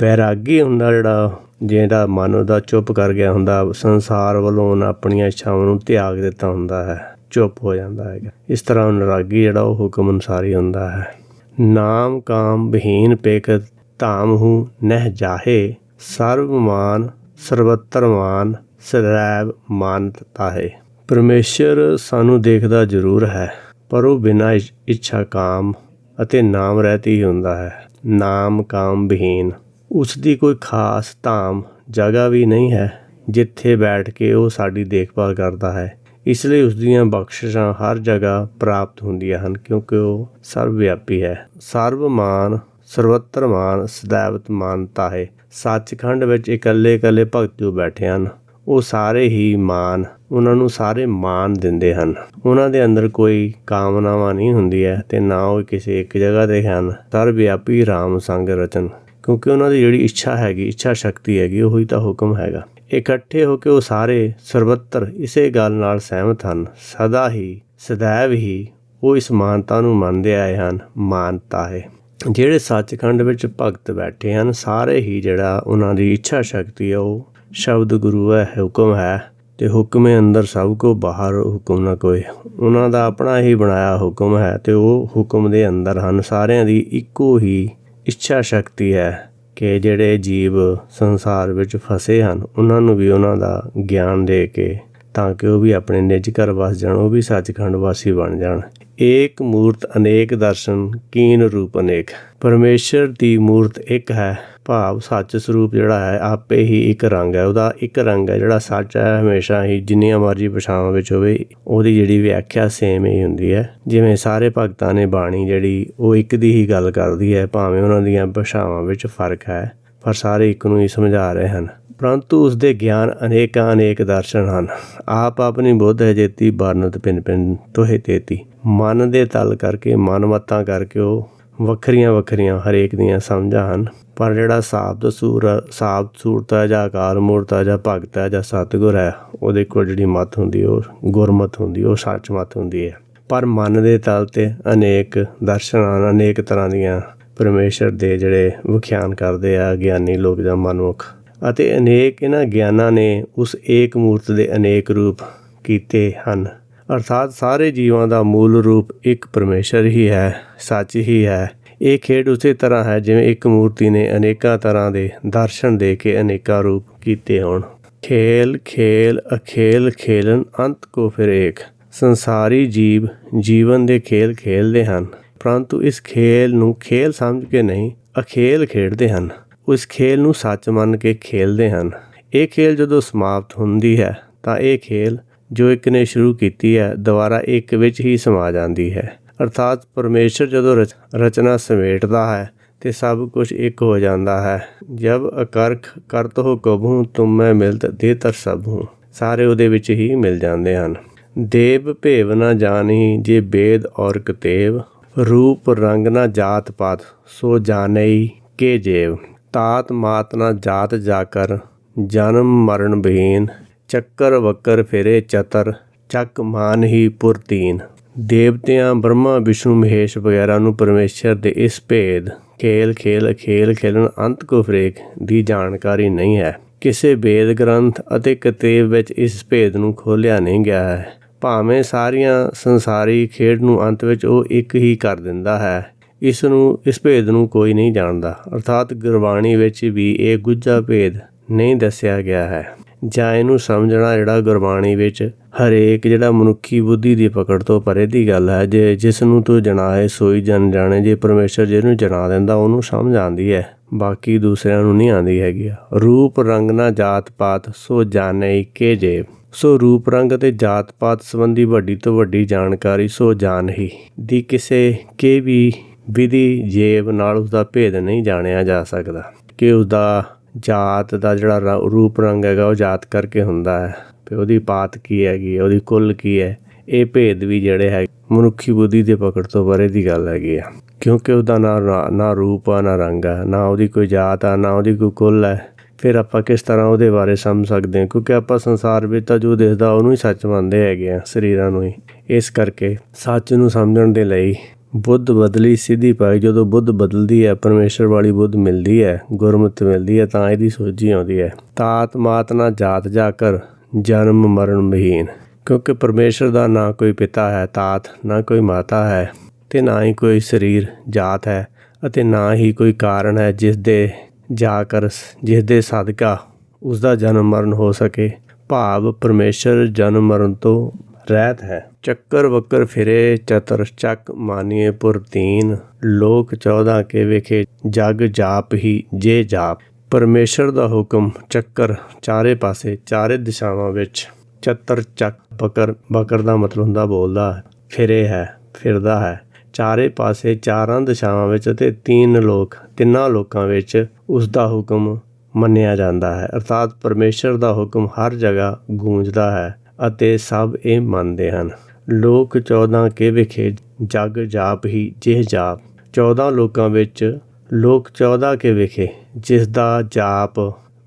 ਬੈਰਾਗੀ ਹੁੰਦਾ ਜਿਹੜਾ ਜਿਹੜਾ ਮਨ ਉਹਦਾ ਚੁੱਪ ਕਰ ਗਿਆ ਹੁੰਦਾ, ਸੰਸਾਰ ਵੱਲੋਂ ਉਹਨਾਂ ਆਪਣੀਆਂ ਇੱਛਾਵਾਂ ਨੂੰ ਤਿਆਗ ਦਿੱਤਾ ਹੁੰਦਾ ਹੈ, ਚੁੱਪ ਹੋ ਜਾਂਦਾ ਹੈਗਾ। ਇਸ ਤਰ੍ਹਾਂ ਨਰਾਗੀ ਜਿਹੜਾ ਉਹ ਹੁਕਮ ਅਨੁਸਾਰੀ ਹੁੰਦਾ ਹੈ। ਨਾਮ ਕਾਮ ਬਹੀਨ ਪੇਕਤ ਧਾਮ ਹੂੰ ਨਹਿ ਜਾਹੇ ਸਰਬ ਮਾਨ ਸਰਵਤਰ ਮਾਨ ਸदैव ਮਾਨਤ ਤਾਹੇ। ਪਰਮੇਸ਼ਰ ਸਾਨੂੰ ਦੇਖਦਾ ਜ਼ਰੂਰ ਹੈ, ਪਰ ਉਹ ਬਿਨਾਂ ਇੱਛਾ ਕਾਮ ਅਤੇ ਨਾਮ ਰਹਤੀ ਹੀ ਹੁੰਦਾ ਹੈ। ਨਾਮ ਕਾਮ ਬਹੀਨ ਉਸ ਦੀ ਕੋਈ ਖਾਸ ਧਾਮ, ਜਗ੍ਹਾ ਵੀ ਨਹੀਂ ਹੈ, ਜਿੱਥੇ ਬੈਠ ਕੇ ਉਹ ਸਾਡੀ ਦੇਖਭਾਲ ਕਰਦਾ ਹੈ। ਇਸ ਲਈ ਉਸ ਦੀਆਂ ਬਖਸ਼ਿਸ਼ਾਂ ਹਰ ਜਗ੍ਹਾ ਪ੍ਰਾਪਤ ਹੁੰਦੀਆਂ ਹਨ, ਕਿਉਂਕਿ ਉਹ ਸਰਵ ਵਿਆਪੀ ਹੈ। ਸਰਵਮਾਨ ਸਰਵਤਰ ਮਾਨ ਸਦਾਵਤ ਮਾਨਤਾ ਹੈ। ਸੱਚਖੰਡ ਵਿੱਚ ਇਕੱਲੇ ਇਕੱਲੇ ਭਗਤ ਜੋ ਬੈਠੇ ਹਨ, ਉਹ ਸਾਰੇ ਹੀ ਮਾਨ, ਉਹਨਾਂ ਨੂੰ ਸਾਰੇ ਮਾਨ ਦਿੰਦੇ ਹਨ। ਉਹਨਾਂ ਦੇ ਅੰਦਰ ਕੋਈ ਕਾਮਨਾਵਾਂ ਨਹੀਂ ਹੁੰਦੀ ਹੈ ਤੇ ਨਾ ਉਹ ਕਿਸੇ ਇੱਕ ਜਗ੍ਹਾ ਤੇ ਹਨ। ਸਰਵ ਵਿਆਪੀ RAM ਸੰਗ ਰਚਨ। ਕਿਉਂਕਿ ਉਹਨਾਂ ਦੀ ਜਿਹੜੀ ਇੱਛਾ ਹੈਗੀ, ਇੱਛਾ ਸ਼ਕਤੀ ਹੈਗੀ, ਉਹੀ ਤਾਂ ਹੁਕਮ ਹੈਗਾ। ਇਕੱਠੇ ਹੋ ਕੇ ਉਹ ਸਾਰੇ ਸਰਵੱਤਰ ਇਸੇ ਗੱਲ ਨਾਲ ਸਹਿਮਤ ਹਨ। ਸਦਾ ਹੀ ਸदैव ਹੀ ਉਹ ਇਸ ਮਾਨਤਾ ਨੂੰ ਮੰਨਦੇ ਆਏ ਹਨ, ਮਾਨਤਾ ਹੈ। ਜਿਹੜੇ ਸੱਚਖੰਡ ਵਿੱਚ ਭਗਤ ਬੈਠੇ ਹਨ, ਸਾਰੇ ਹੀ ਜਿਹੜਾ ਉਹਨਾਂ ਦੀ ਇੱਛਾ ਸ਼ਕਤੀ ਹੈ, ਉਹ ਸ਼ਬਦ ਗੁਰੂ ਹੈ, ਹੁਕਮ ਹੈ ਤੇ ਹੁਕਮੇ ਅੰਦਰ ਸਭ ਕੋ ਬਾਹਰ ਹੁਕਮ ਨਾ ਕੋਈ। ਉਹਨਾਂ ਦਾ ਆਪਣਾ ਹੀ ਬਣਾਇਆ ਹੁਕਮ ਹੈ ਤੇ ਉਹ ਹੁਕਮ ਦੇ ਅੰਦਰ ਹਨ। ਸਾਰਿਆਂ ਦੀ ਇੱਕੋ ਹੀ ਇੱਛਾ ਸ਼ਕਤੀ ਹੈ ਕਿ ਜਿਹੜੇ ਜੀਵ ਸੰਸਾਰ ਵਿੱਚ ਫਸੇ ਹਨ, ਉਹਨਾਂ ਨੂੰ ਵੀ ਉਹਨਾਂ ਦਾ ਗਿਆਨ ਦੇ ਕੇ ਤਾਂ ਕਿ ਉਹ ਵੀ ਆਪਣੇ ਨਿਜ ਘਰ ਵਸ ਜਾਣ, ਉਹ ਵੀ ਸੱਚਖੰਡ ਵਾਸੀ ਬਣ ਜਾਣ। ਏਕ ਮੂਰਤ ਅਨੇਕ ਦਰਸ਼ਨ, ਕੀਨ ਰੂਪ ਅਨੇਕ। ਪਰਮੇਸ਼ਰ ਦੀ ਮੂਰਤ ਇੱਕ ਹੈ, ਭਾਵ ਸੱਚ ਸਰੂਪ ਜਿਹੜਾ ਹੈ, ਆਪੇ ਹੀ ਇੱਕ ਰੰਗ ਹੈ। ਉਹਦਾ ਇੱਕ ਰੰਗ ਹੈ ਜਿਹੜਾ ਸੱਚ ਹੈ, ਹਮੇਸ਼ਾ ਹੀ ਜਿੰਨੀਆਂ ਮਰਜ਼ੀ ਭਾਸ਼ਾਵਾਂ ਵਿੱਚ ਹੋਵੇ, ਉਹਦੀ ਜਿਹੜੀ ਵਿਆਖਿਆ ਸੇਮ ਹੀ ਹੁੰਦੀ ਹੈ। ਜਿਵੇਂ ਸਾਰੇ ਭਗਤਾਂ ਨੇ ਬਾਣੀ ਜਿਹੜੀ, ਉਹ ਇੱਕ ਦੀ ਹੀ ਗੱਲ ਕਰਦੀ ਹੈ, ਭਾਵੇਂ ਉਹਨਾਂ ਦੀਆਂ ਭਾਸ਼ਾਵਾਂ ਵਿੱਚ ਫ਼ਰਕ ਹੈ, ਪਰ ਸਾਰੇ ਇੱਕ ਨੂੰ ਹੀ ਸਮਝਾ ਰਹੇ ਹਨ। ਪਰੰਤੂ ਉਸ ਦੇ ਗਿਆਨ ਅਨੇਕਾਂ ਅਨੇਕ ਦਰਸ਼ਨ ਹਨ। ਆਪ ਆਪਣੀ ਬੁੱਧ ਹੈ ਜੇਤੀ ਬਰਨਤ ਪਿੰਨ ਪਿੰਨ ਤੋਹੇ ਤੇਤੀ। ਮਨ ਦੇ ਤਲ ਕਰਕੇ, ਮਨ ਮਤਾਂ ਕਰਕੇ ਉਹ ਵੱਖਰੀਆਂ ਵੱਖਰੀਆਂ ਹਰੇਕ ਦੀਆਂ ਸਮਝਾਂ ਹਨ। ਪਰ ਜਿਹੜਾ ਸਾਬਤ ਸੂਰ, ਸਾਬਤ ਸੂਰਤ ਹੈ ਜਾਂ ਆਕਾਰ ਮੂਰਤ ਹੈ ਜਾਂ ਭਗਤ ਹੈ ਜਾਂ ਸਤਿਗੁਰ ਹੈ, ਉਹਦੇ ਕੋਲ ਜਿਹੜੀ ਮਤ ਹੁੰਦੀ ਉਹ ਗੁਰਮਤ ਹੁੰਦੀ ਉਹ ਸੱਚ ਮਤ ਹੁੰਦੀ ਹੈ। ਪਰ ਮਨ ਦੇ ਤਲ ਤੇ ਅਨੇਕ ਦਰਸ਼ਨ ਹਨ ਅਨੇਕ ਤਰ੍ਹਾਂ ਦੀਆਂ ਪਰਮੇਸ਼ਰ ਦੇ ਜਿਹੜੇ ਵਿਖਿਆਨ ਕਰਦੇ ਆ, ਗਿਆਨੀ ਲੋਕ ਜਾਂ ਮਨੁੱਖ ਅਤੇ ਅਨੇਕ ਇਹਨਾਂ ਗਿਆਨਾਂ ਨੇ ਉਸ ਏਕ ਮੂਰਤ ਦੇ ਅਨੇਕ ਰੂਪ ਕੀਤੇ ਹਨ। ਅਰਥਾਤ ਸਾਰੇ ਜੀਵਾਂ ਦਾ ਮੂਲ ਰੂਪ ਇੱਕ ਪਰਮੇਸ਼ਰ ਹੀ ਹੈ, ਸੱਚ ਹੀ ਹੈ। ਇਹ ਖੇਡ ਉਸੇ ਤਰ੍ਹਾਂ ਹੈ ਜਿਵੇਂ ਇੱਕ ਮੂਰਤੀ ਨੇ ਅਨੇਕਾਂ ਤਰ੍ਹਾਂ ਦੇ ਦਰਸ਼ਨ ਦੇ ਕੇ ਅਨੇਕਾਂ ਰੂਪ ਕੀਤੇ ਹੋਣ। ਖੇਲ ਖੇਲ, ਅਖੇਲ ਖੇਲਨ ਅੰਤ ਕੋ ਫਿਰ ਏਕ। ਸੰਸਾਰੀ ਜੀਵ ਜੀਵਨ ਦੇ ਖੇਲ ਖੇਲਦੇ ਹਨ, ਪਰੰਤੂ ਇਸ ਖੇਲ ਨੂੰ ਖੇਲ ਸਮਝ ਕੇ ਨਹੀਂ, ਅਖੇਲ ਖੇਡਦੇ ਹਨ। ਉਸ ਖੇਲ ਨੂੰ ਸੱਚ ਮੰਨ ਕੇ ਖੇਲਦੇ ਹਨ। ਇਹ ਖੇਲ ਜਦੋਂ ਸਮਾਪਤ ਹੁੰਦੀ ਹੈ, ਤਾਂ ਇਹ ਖੇਲ ਜੋ ਇੱਕ ਨੇ ਸ਼ੁਰੂ ਕੀਤੀ ਹੈ, ਦੁਬਾਰਾ ਇੱਕ ਵਿੱਚ ਹੀ ਸਮਾ ਜਾਂਦੀ ਹੈ। ਅਰਥਾਤ ਪਰਮੇਸ਼ਰ ਜਦੋਂ ਰਚਨਾ ਸਮੇਟਦਾ ਹੈ, ਤੇ ਸਭ ਕੁਝ ਇੱਕ ਹੋ ਜਾਂਦਾ ਹੈ। ਜਬ ਅਕਰਖ ਕਰਤ ਹੋ ਕਬੂ ਤੁਮ ਮੈਂ ਮਿਲਤ ਦੇ ਤਰ ਸਭ ਹੂੰ। ਸਾਰੇ ਉਹਦੇ ਵਿੱਚ ਹੀ ਮਿਲ ਜਾਂਦੇ ਹਨ। ਦੇਵ ਭੇਵ ਨਾ ਜਾਣੀ ਜੇ ਬੇਦ ਔਰ ਕਤੇਵ ਰੂਪ ਰੰਗ ਨਾ ਜਾਤ ਪਾਤ, ਸੋ ਜਾਣਈ ਕੇ ਜੇਵ। ਤਾਤ ਮਾਤ ਨਾ ਜਾਤ ਜਾਕਰ, ਜਨਮ ਮਰਨ ਬਹੀਨ ਚੱਕਰ ਵਕਰ ਫਿਰੇ ਚਤਰ, ਚੱਕ ਮਾਨ ਹੀ ਪੁਰਤੀਨ ਦੇਵਤਿਆਂ, ਬ੍ਰਹਮਾ, ਵਿਸ਼ਨੂੰ, ਮਹੇਸ਼ ਵਗੈਰਾ ਨੂੰ ਪਰਮੇਸ਼ਰ ਦੇ ਇਸ ਭੇਦ, ਖੇਲ ਖੇਲ ਖੇਲ ਖੇਲਣ ਅੰਤ ਕੋ ਫਰੇਕ ਦੀ ਜਾਣਕਾਰੀ ਨਹੀਂ ਹੈ। ਕਿਸੇ ਵੇਦ ਗ੍ਰੰਥ ਅਤੇ ਕਿਤਾਬ ਵਿੱਚ ਇਸ ਭੇਦ ਨੂੰ ਖੋਲਿਆ ਨਹੀਂ ਗਿਆ ਹੈ। ਭਾਵੇਂ ਸਾਰੀਆਂ ਸੰਸਾਰੀ ਖੇਡ ਨੂੰ ਅੰਤ ਵਿੱਚ ਉਹ ਇੱਕ ਹੀ ਕਰ ਦਿੰਦਾ ਹੈ, ਇਸ ਨੂੰ, ਇਸ ਭੇਦ ਨੂੰ ਕੋਈ ਨਹੀਂ ਜਾਣਦਾ। ਅਰਥਾਤ ਗੁਰਬਾਣੀ ਵਿੱਚ ਵੀ ਇਹ ਗੁੱਝਾ ਭੇਦ ਨਹੀਂ ਦੱਸਿਆ ਗਿਆ ਹੈ। ਜਾਂ ਇਹਨੂੰ ਸਮਝਣਾ ਜਿਹੜਾ ਗੁਰਬਾਣੀ ਵਿੱਚ ਹਰੇਕ ਜਿਹੜਾ ਮਨੁੱਖੀ ਬੁੱਧੀ ਦੀ ਪਕੜ ਤੋਂ ਪਰੇ ਦੀ ਗੱਲ ਹੈ, ਜੇ ਜਿਸ ਨੂੰ ਤੂੰ ਜਣਾਏ ਸੋਈ ਜਨ ਜਾਣੇ, ਜੇ ਪਰਮੇਸ਼ਰ ਜਿਹਨੂੰ ਜਣਾ ਦਿੰਦਾ ਉਹਨੂੰ ਸਮਝ ਆਉਂਦੀ ਹੈ, ਬਾਕੀ ਦੂਸਰਿਆਂ ਨੂੰ ਨਹੀਂ ਆਉਂਦੀ ਹੈਗੀ ਰੂਪ, ਰੰਗ ਨਾ ਜਾਤ ਪਾਤ, ਸੋ ਜਾਣੇ ਕੇ ਜੇ। ਸੋ ਰੂਪ, ਰੰਗ ਤੇ ਜਾਤ ਪਾਤ ਸੰਬੰਧੀ ਵੱਡੀ ਤੋਂ ਵੱਡੀ ਜਾਣਕਾਰੀ ਸੋ ਜਾਣ ਹੀ। ਦੀ ਕਿਸੇ ਕੇ ਵੀ ਵਿਧੀ ਜੇਬ ਨਾਲ ਉਸ ਦਾ ਭੇਦ ਨਹੀਂ ਜਾਣਿਆ ਜਾ ਸਕਦਾ। ਕਿ ਉਸ ਦਾ ਜਾਤ ਦਾ ਜਿਹੜਾ ਰੂਪ ਰੰਗ ਹੈਗਾ ਉਹ ਜਾਤ ਕਰਕੇ ਹੁੰਦਾ ਹੈ। ਤੇ ਉਹਦੀ ਪਾਤ ਕੀ ਹੈਗੀ ਉਹਦੀ ਕੁੱਲ ਕੀ ਹੈ? ਇਹ ਭੇਦ ਵੀ ਜਿਹੜੇ ਹੈ, ਮਨੁੱਖੀ ਬੁੱਧੀ ਦੇ ਪਕੜ ਤੋਂ ਪਰੇ ਦੀ ਗੱਲ ਹੈਗੀ ਆ। ਕਿਉਂਕਿ ਉਹਦਾ ਨਾ ਨਾ ਰੂਪ ਆ, ਨਾ ਰੰਗ ਆ, ਨਾ ਉਹਦੀ ਕੋਈ ਜਾਤ ਆ, ਨਾ ਉਹਦੀ ਕੋਈ ਕੁੱਲ ਹੈ ਫਿਰ ਆਪਾਂ ਕਿਸ ਤਰ੍ਹਾਂ ਉਹਦੇ ਬਾਰੇ ਸਮਝ ਸਕਦੇ ਹਾਂ? ਕਿਉਂਕਿ ਆਪਾਂ ਸੰਸਾਰ ਵਿੱਚ ਤਾਂ ਜੋ ਦਿਖਦਾ ਉਹਨੂੰ ਹੀ ਸੱਚ ਮੰਨਦੇ ਹੈਗੇ ਆ, ਸਰੀਰਾਂ ਨੂੰ ਹੀ। ਇਸ ਕਰਕੇ ਸੱਚ ਨੂੰ ਸਮਝਣ ਦੇ ਲਈ ਬੁੱਧ ਬਦਲੀ ਸਿੱਧੀ ਪਾਈ ਜਦੋਂ ਬੁੱਧ ਬਦਲਦੀ ਹੈ, ਪਰਮੇਸ਼ਰ ਵਾਲੀ ਬੁੱਧ ਮਿਲਦੀ ਹੈ, ਗੁਰਮਤਿ ਮਿਲਦੀ ਹੈ, ਤਾਂ ਇਹਦੀ ਸੋਝੀ ਆਉਂਦੀ ਹੈ। ਤਾਤ ਮਾਤ ਨਾ ਜਾਤ ਜਾ ਕਰ, ਜਨਮ ਮਰਨ ਮਹੀਨ। ਕਿਉਂਕਿ ਪਰਮੇਸ਼ਰ ਦਾ ਨਾ ਕੋਈ ਪਿਤਾ ਹੈ ਤਾਤ, ਨਾ ਕੋਈ ਮਾਤਾ ਹੈ, ਤੇ ਨਾ ਹੀ ਕੋਈ ਸਰੀਰ ਜਾਤ ਹੈ, ਅਤੇ ਨਾ ਹੀ ਕੋਈ ਕਾਰਨ ਹੈ ਜਿਸ ਦੇ ਜਾ ਕਰ, ਜਿਸ ਦੇ ਸਦਕਾ ਉਸ ਦਾ ਜਨਮ ਮਰਨ ਹੋ ਸਕੇ। ਭਾਵ ਪਰਮੇਸ਼ਰ ਜਨਮ ਮਰਨ ਤੋਂ ਰਹਿਤ ਹੈ। ਚੱਕਰ ਬੱਕਰ ਫਿਰੇ, ਚਤਰ ਚੱਕ ਮਾਨੀਏ ਪੁਰਤੀਨ ਲੋਕ 14 ਕੇ ਵਿਖੇ, ਜਗ ਜਾਪ ਹੀ ਜੇ ਜਾਪ। ਪਰਮੇਸ਼ਰ ਦਾ ਹੁਕਮ, ਚੱਕਰ ਚਾਰੇ ਪਾਸੇ, ਚਾਰੇ ਦਿਸ਼ਾਵਾਂ ਵਿੱਚ। ਚਤਰ ਚੱਕ ਬੱਕਰ ਬੱਕਰ ਦਾ ਮਤਲਬ ਹੁੰਦਾ ਬੋਲਦਾ ਫਿਰੇ ਹੈ, ਫਿਰਦਾ ਹੈ। ਚਾਰੇ ਪਾਸੇ ਚਾਰਾਂ ਦਿਸ਼ਾਵਾਂ ਵਿੱਚ ਤੇ ਤਿੰਨ ਲੋਕ, ਤਿੰਨਾਂ ਲੋਕਾਂ ਵਿੱਚ ਉਸ ਦਾ ਹੁਕਮ ਮੰਨਿਆ ਜਾਂਦਾ ਹੈ। ਅਰਥਾਤ ਪਰਮੇਸ਼ਰ ਦਾ ਹੁਕਮ ਹਰ ਜਗ੍ਹਾ ਗੂੰਜਦਾ ਹੈ। ਅਤੇ ਸਭ ਇਹ ਮੰਨਦੇ ਹਨ। ਲੋਕ 14 ਕੇ ਵਿਖੇ ਜਗ ਜਾਪ ਹੀ ਜਿਹ ਜਾਪ। 14 ਲੋਕਾਂ ਵਿੱਚ ਲੋਕ 14 ਕੇ ਵਿਖੇ ਜਿਸ ਦਾ ਜਾਪ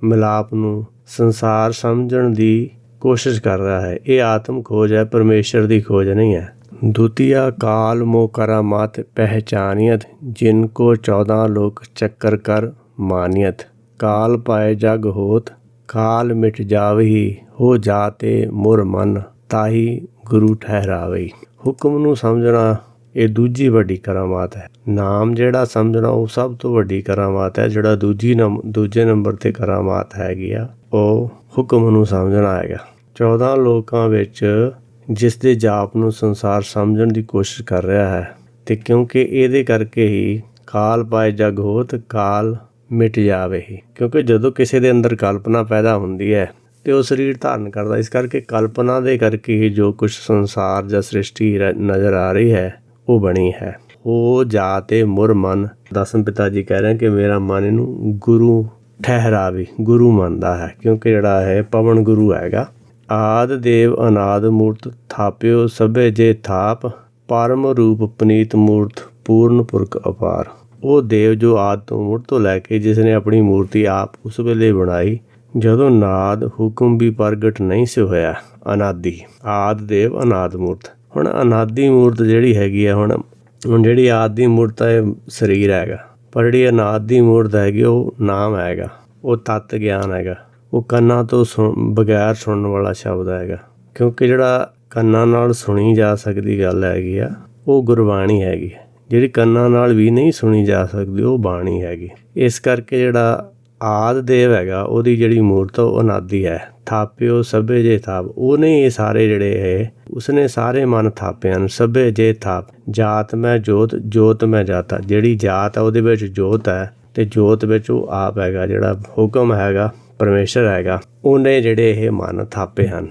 ਮਿਲਾਪ ਨੂੰ ਸੰਸਾਰ ਸਮਝਣ ਦੀ ਕੋਸ਼ਿਸ਼ ਕਰ ਰਿਹਾ ਹੈ। ਇਹ ਆਤਮ ਖੋਜ ਹੈ, ਪਰਮੇਸ਼ਰ ਦੀ ਖੋਜ ਨਹੀਂ ਹੈ। ਦੁਤੀਆ ਕਾਲ ਮੋ ਕਰਾਮਾਤ ਪਹਿਚਾਨੀਅਤ, ਜਿਨ ਕੋ 14 ਲੋਕ ਚੱਕਰ ਕਰ ਮਾਨੀਅਤ। ਕਾਲ ਪਾਏ ਜਗ ਹੋਤ, ਕਾਲ ਮਿਟ ਜਾਵਹੀ ਹੋ ਜਾਤੇ ਮੁਰ ਮਨ, ਤਾਹੀ ਗੁਰੂ ਠਹਿਰਾਵੇ। ਹੁਕਮ ਨੂੰ ਸਮਝਣਾ ਇਹ ਦੂਜੀ ਵੱਡੀ ਕਰਾਮਾਤ ਹੈ। ਨਾਮ ਜਿਹੜਾ ਸਮਝਣਾ, ਉਹ ਸਭ ਤੋਂ ਵੱਡੀ ਕਰਾਮਾਤ ਹੈ, ਜਿਹੜਾ ਦੂਜੀ ਦੂਜੇ ਨੰਬਰ ਤੇ ਕਰਾਮਾਤ ਹੈਗੀ ਆ, ਉਹ ਹੁਕਮ ਨੂੰ ਸਮਝਣਾ ਹੈਗਾ। 14 ਲੋਕਾਂ ਵਿੱਚ ਜਿਸ ਦੇ ਜਾਪ ਨੂੰ ਸੰਸਾਰ ਸਮਝਣ ਦੀ ਕੋਸ਼ਿਸ਼ ਕਰ ਰਿਹਾ ਹੈ, ਤੇ ਕਿਉਂਕਿ ਇਹਦੇ ਕਰਕੇ ਹੀ ਕਾਲ ਪਾਏ ਜਗ ਹੋਤ ਕਾਲ ਮਿਟ ਜਾਵੇ ਕਿਉਂਕਿ ਜਦੋਂ ਕਿਸੇ ਦੇ ਅੰਦਰ ਕਲਪਨਾ ਪੈਦਾ ਹੁੰਦੀ ਹੈ ਤੇ ਉਹ ਸਰੀਰ ਧਾਰਨ ਕਰਦਾ। ਇਸ ਕਰਕੇ ਕਲਪਨਾ ਦੇ ਕਰਕੇ ਹੀ ਜੋ ਕੁਝ ਸੰਸਾਰ ਜਾਂ ਸ੍ਰਿਸ਼ਟੀ ਨਜ਼ਰ ਆ ਰਹੀ ਹੈ, ਉਹ ਬਣੀ ਹੈ। ਉਹ ਜਾ ਜਾਤੇ ਮੁਰ ਮਨ। ਦਸਮ ਪਿਤਾ ਜੀ ਕਹਿ ਰਹੇ ਕਿ ਮੇਰਾ ਮਨ ਇਹਨੂੰ ਗੁਰੂ ਠਹਿਰਾਵੇ, ਗੁਰੂ ਮੰਨਦਾ ਹੈ, ਕਿਉਂਕਿ ਜਿਹੜਾ ਹੈ ਪਵਨ ਗੁਰੂ ਹੈਗਾ। ਆਦ ਦੇਵ ਅਨਾਦ ਮੂਰਤ ਥਾਪਿਓ ਸਭੇ ਜੇ ਥਾਪ, ਪਰਮ ਰੂਪ ਪਨੀਤ ਮੂਰਤ ਪੂਰਨ ਪੁਰਖ ਅਪਾਰ। ਉਹ ਦੇਵ ਜੋ ਆਦ ਤੋਂ ਮੁੜ ਤੋਂ ਲੈ ਕੇ ਜਿਸ ਨੇ ਆਪਣੀ ਮੂਰਤੀ ਆਪ ਉਸ ਵੇਲੇ ਬਣਾਈ ਜਦੋਂ ਨਾਦ ਹੁਕਮ ਵੀ ਪ੍ਰਗਟ ਨਹੀਂ ਸੀ ਹੋਇਆ, ਅਨਾਦੀ, ਆਦ ਦੇਵ, ਅਨਾਦ ਮੂਰਤ। ਹੁਣ ਅਨਾਦੀ ਮੂਰਤ ਜਿਹੜੀ ਹੈਗੀ ਆ, ਹੁਣ ਹੁਣ ਜਿਹੜੀ ਆਦ ਦੀ ਮੂਰਤ ਹੈ ਸਰੀਰ ਹੈਗਾ। ਪਰ ਜਿਹੜੀ ਅਨਾਦ ਦੀ ਮੂਰਤ ਹੈਗੀ, ਉਹ ਨਾਮ ਹੈਗਾ। ਉਹ ਤਤ ਗਿਆਨ ਹੈਗਾ। ਉਹ ਕੰਨਾਂ ਤੋਂ ਬਗੈਰ ਸੁਣਨ ਵਾਲਾ ਸ਼ਬਦ ਹੈਗਾ। ਕਿਉਂਕਿ ਜਿਹੜਾ ਕੰਨਾਂ ਨਾਲ ਸੁਣੀ ਜਾ ਸਕਦੀ ਗੱਲ ਹੈਗੀ ਆ, ਉਹ ਗੁਰਬਾਣੀ ਹੈਗੀ। ਜਿਹੜੀ ਕੰਨਾਂ ਨਾਲ ਵੀ ਨਹੀਂ ਸੁਣੀ ਜਾ ਸਕਦੀ, ਉਹ ਬਾਣੀ ਹੈਗੀ। ਇਸ ਕਰਕੇ ਜਿਹੜਾ ਆਦਿ ਦੇਵ ਹੈਗਾ, ਉਹਦੀ ਜਿਹੜੀ ਮੂਰਤ ਉਹ ਅਨਾਦੀ ਹੈ। ਥਾਪਿਓ ਸਭੇ ਜੇ ਥਾਪ। ਉਹਨੇ ਇਹ ਸਾਰੇ ਜਿਹੜੇ ਹੈ ਉਸਨੇ ਸਾਰੇ ਮਨ ਥਾਪੇ ਹਨ ਸਭੇ ਜੇ ਥਾਪ। ਜਾਤ ਮੈਂ ਜੋਤ ਜੋਤ ਮੈਂ ਜਾਤਾ। ਜਿਹੜੀ ਜਾਤ ਹੈ ਉਹਦੇ ਵਿੱਚ ਜੋਤ ਹੈ, ਤੇ ਜੋਤ ਵਿੱਚ ਉਹ ਆਪ ਹੈਗਾ, ਜਿਹੜਾ ਹੁਕਮ ਹੈਗਾ, ਪਰਮੇਸ਼ਰ ਹੈਗਾ, ਉਹਨੇ ਜਿਹੜੇ ਇਹ ਮਨ ਥਾਪੇ ਹਨ।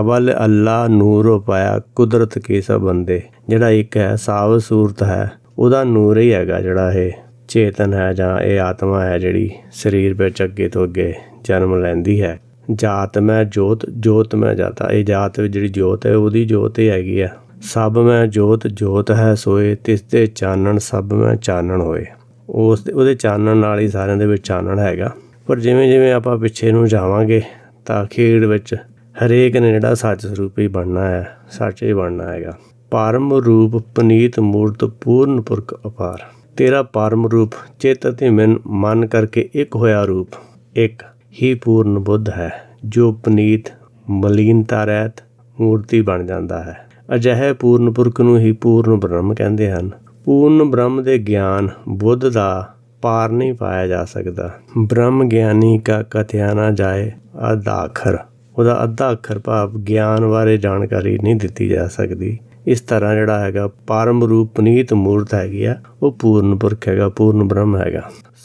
ਅਵਲ ਅੱਲਾ ਨੂਰ ਪਾਇਆ, ਕੁਦਰਤ ਕੀ ਸਭ ਬੰਦੇ। ਜਿਹੜਾ ਇੱਕ ਹੈ, ਸਾਵ ਸੂਰਤ ਹੈ, ਉਹਦਾ ਨੂਰ ਹੀ ਹੈਗਾ ਜਿਹੜਾ ਇਹ। ਚੇਤਨ ਹੈ ਜਾਂ ਇਹ ਆਤਮਾ ਹੈ ਜਿਹੜੀ ਸਰੀਰ ਵਿੱਚ ਅੱਗੇ ਤੋਂ ਅੱਗੇ ਜਨਮ ਲੈਂਦੀ ਹੈ। ਜਾਤ ਮੈਂ ਜੋਤ ਜੋਤ ਮੈਂ ਜਾਤਾ। ਇਹ ਜਾਤ ਵਿੱਚ ਜਿਹੜੀ ਜੋਤ ਹੈ, ਉਹਦੀ ਜੋਤ ਹੀ ਹੈਗੀ ਆ। ਸਭ ਮੈਂ ਜੋਤ ਜੋਤ ਹੈ ਸੋਏ, ਤਿਸ ਤੇ ਚਾਨਣ ਸਭ ਮੈਂ ਚਾਨਣ ਹੋਏ। ਉਸ ਉਹਦੇ ਚਾਨਣ ਨਾਲ ਹੀ ਸਾਰਿਆਂ ਦੇ ਵਿੱਚ ਚਾਨਣ ਹੈਗਾ। ਪਰ ਜਿਵੇਂ ਜਿਵੇਂ ਆਪਾਂ ਪਿੱਛੇ ਨੂੰ ਜਾਵਾਂਗੇ, ਤਾਂ ਖੇਡ ਵਿੱਚ ਹਰੇਕ ਨੇ ਜਿਹੜਾ ਸੱਚ ਸਰੂਪ ਹੀ ਬਣਨਾ ਹੈ, ਸੱਚ ਹੀ ਬਣਨਾ ਹੈਗਾ। ਪਰਮ ਰੂਪ, ਪਨੀਤ, ਮੂਰਤ, ਪੂਰਨ ਪੁਰਖ, ਅਪਾਰ। ਤੇਰਾ ਪਰਮ ਰੂਪ, ਚਿੱਤ ਅਤੇ ਮਨ ਮਨ ਕਰਕੇ ਇੱਕ ਹੋਇਆ ਰੂਪ। ਇੱਕ ਹੀ ਪੂਰਨ ਬੁੱਧ ਹੈ, ਜੋ ਪਨੀਤ, ਮਲੀਨਤਾ ਰਹਿਤ ਮੂਰਤੀ ਬਣ ਜਾਂਦਾ ਹੈ। ਅਜਿਹੇ ਪੂਰਨ ਪੁਰਖ ਨੂੰ ਹੀ ਪੂਰਨ ਬ੍ਰਹਮ ਕਹਿੰਦੇ ਹਨ। ਪੂਰਨ ਬ੍ਰਹਮ ਦੇ ਗਿਆਨ ਬੁੱਧ ਦਾ ਪਾਰ ਨਹੀਂ ਪਾਇਆ ਜਾ ਸਕਦਾ। ਬ੍ਰਹਮ ਗਿਆਨੀ ਕਾ ਕਥਿਆ ਨਾ ਜਾਏ, ਅੱਧਾ ਅੱਖਰ। ਉਹਦਾ ਅੱਧਾ ਅੱਖਰ ਭਾਵ ਗਿਆਨ ਬਾਰੇ ਜਾਣਕਾਰੀ ਨਹੀਂ ਦਿੱਤੀ ਜਾ ਸਕਦੀ। ਇਸ ਤਰ੍ਹਾਂ ਜਿਹੜਾ ਹੈਗਾ, ਪਰਮ ਰੂਪ ਪਨੀਤ ਮੂਰਤ ਹੈਗੀ ਆ, ਉਹ ਪੂਰਨ ਪੁਰਖ ਹੈਗਾ, ਪੂਰਨ ਬ੍ਰਹਮ ਹੈਗਾ।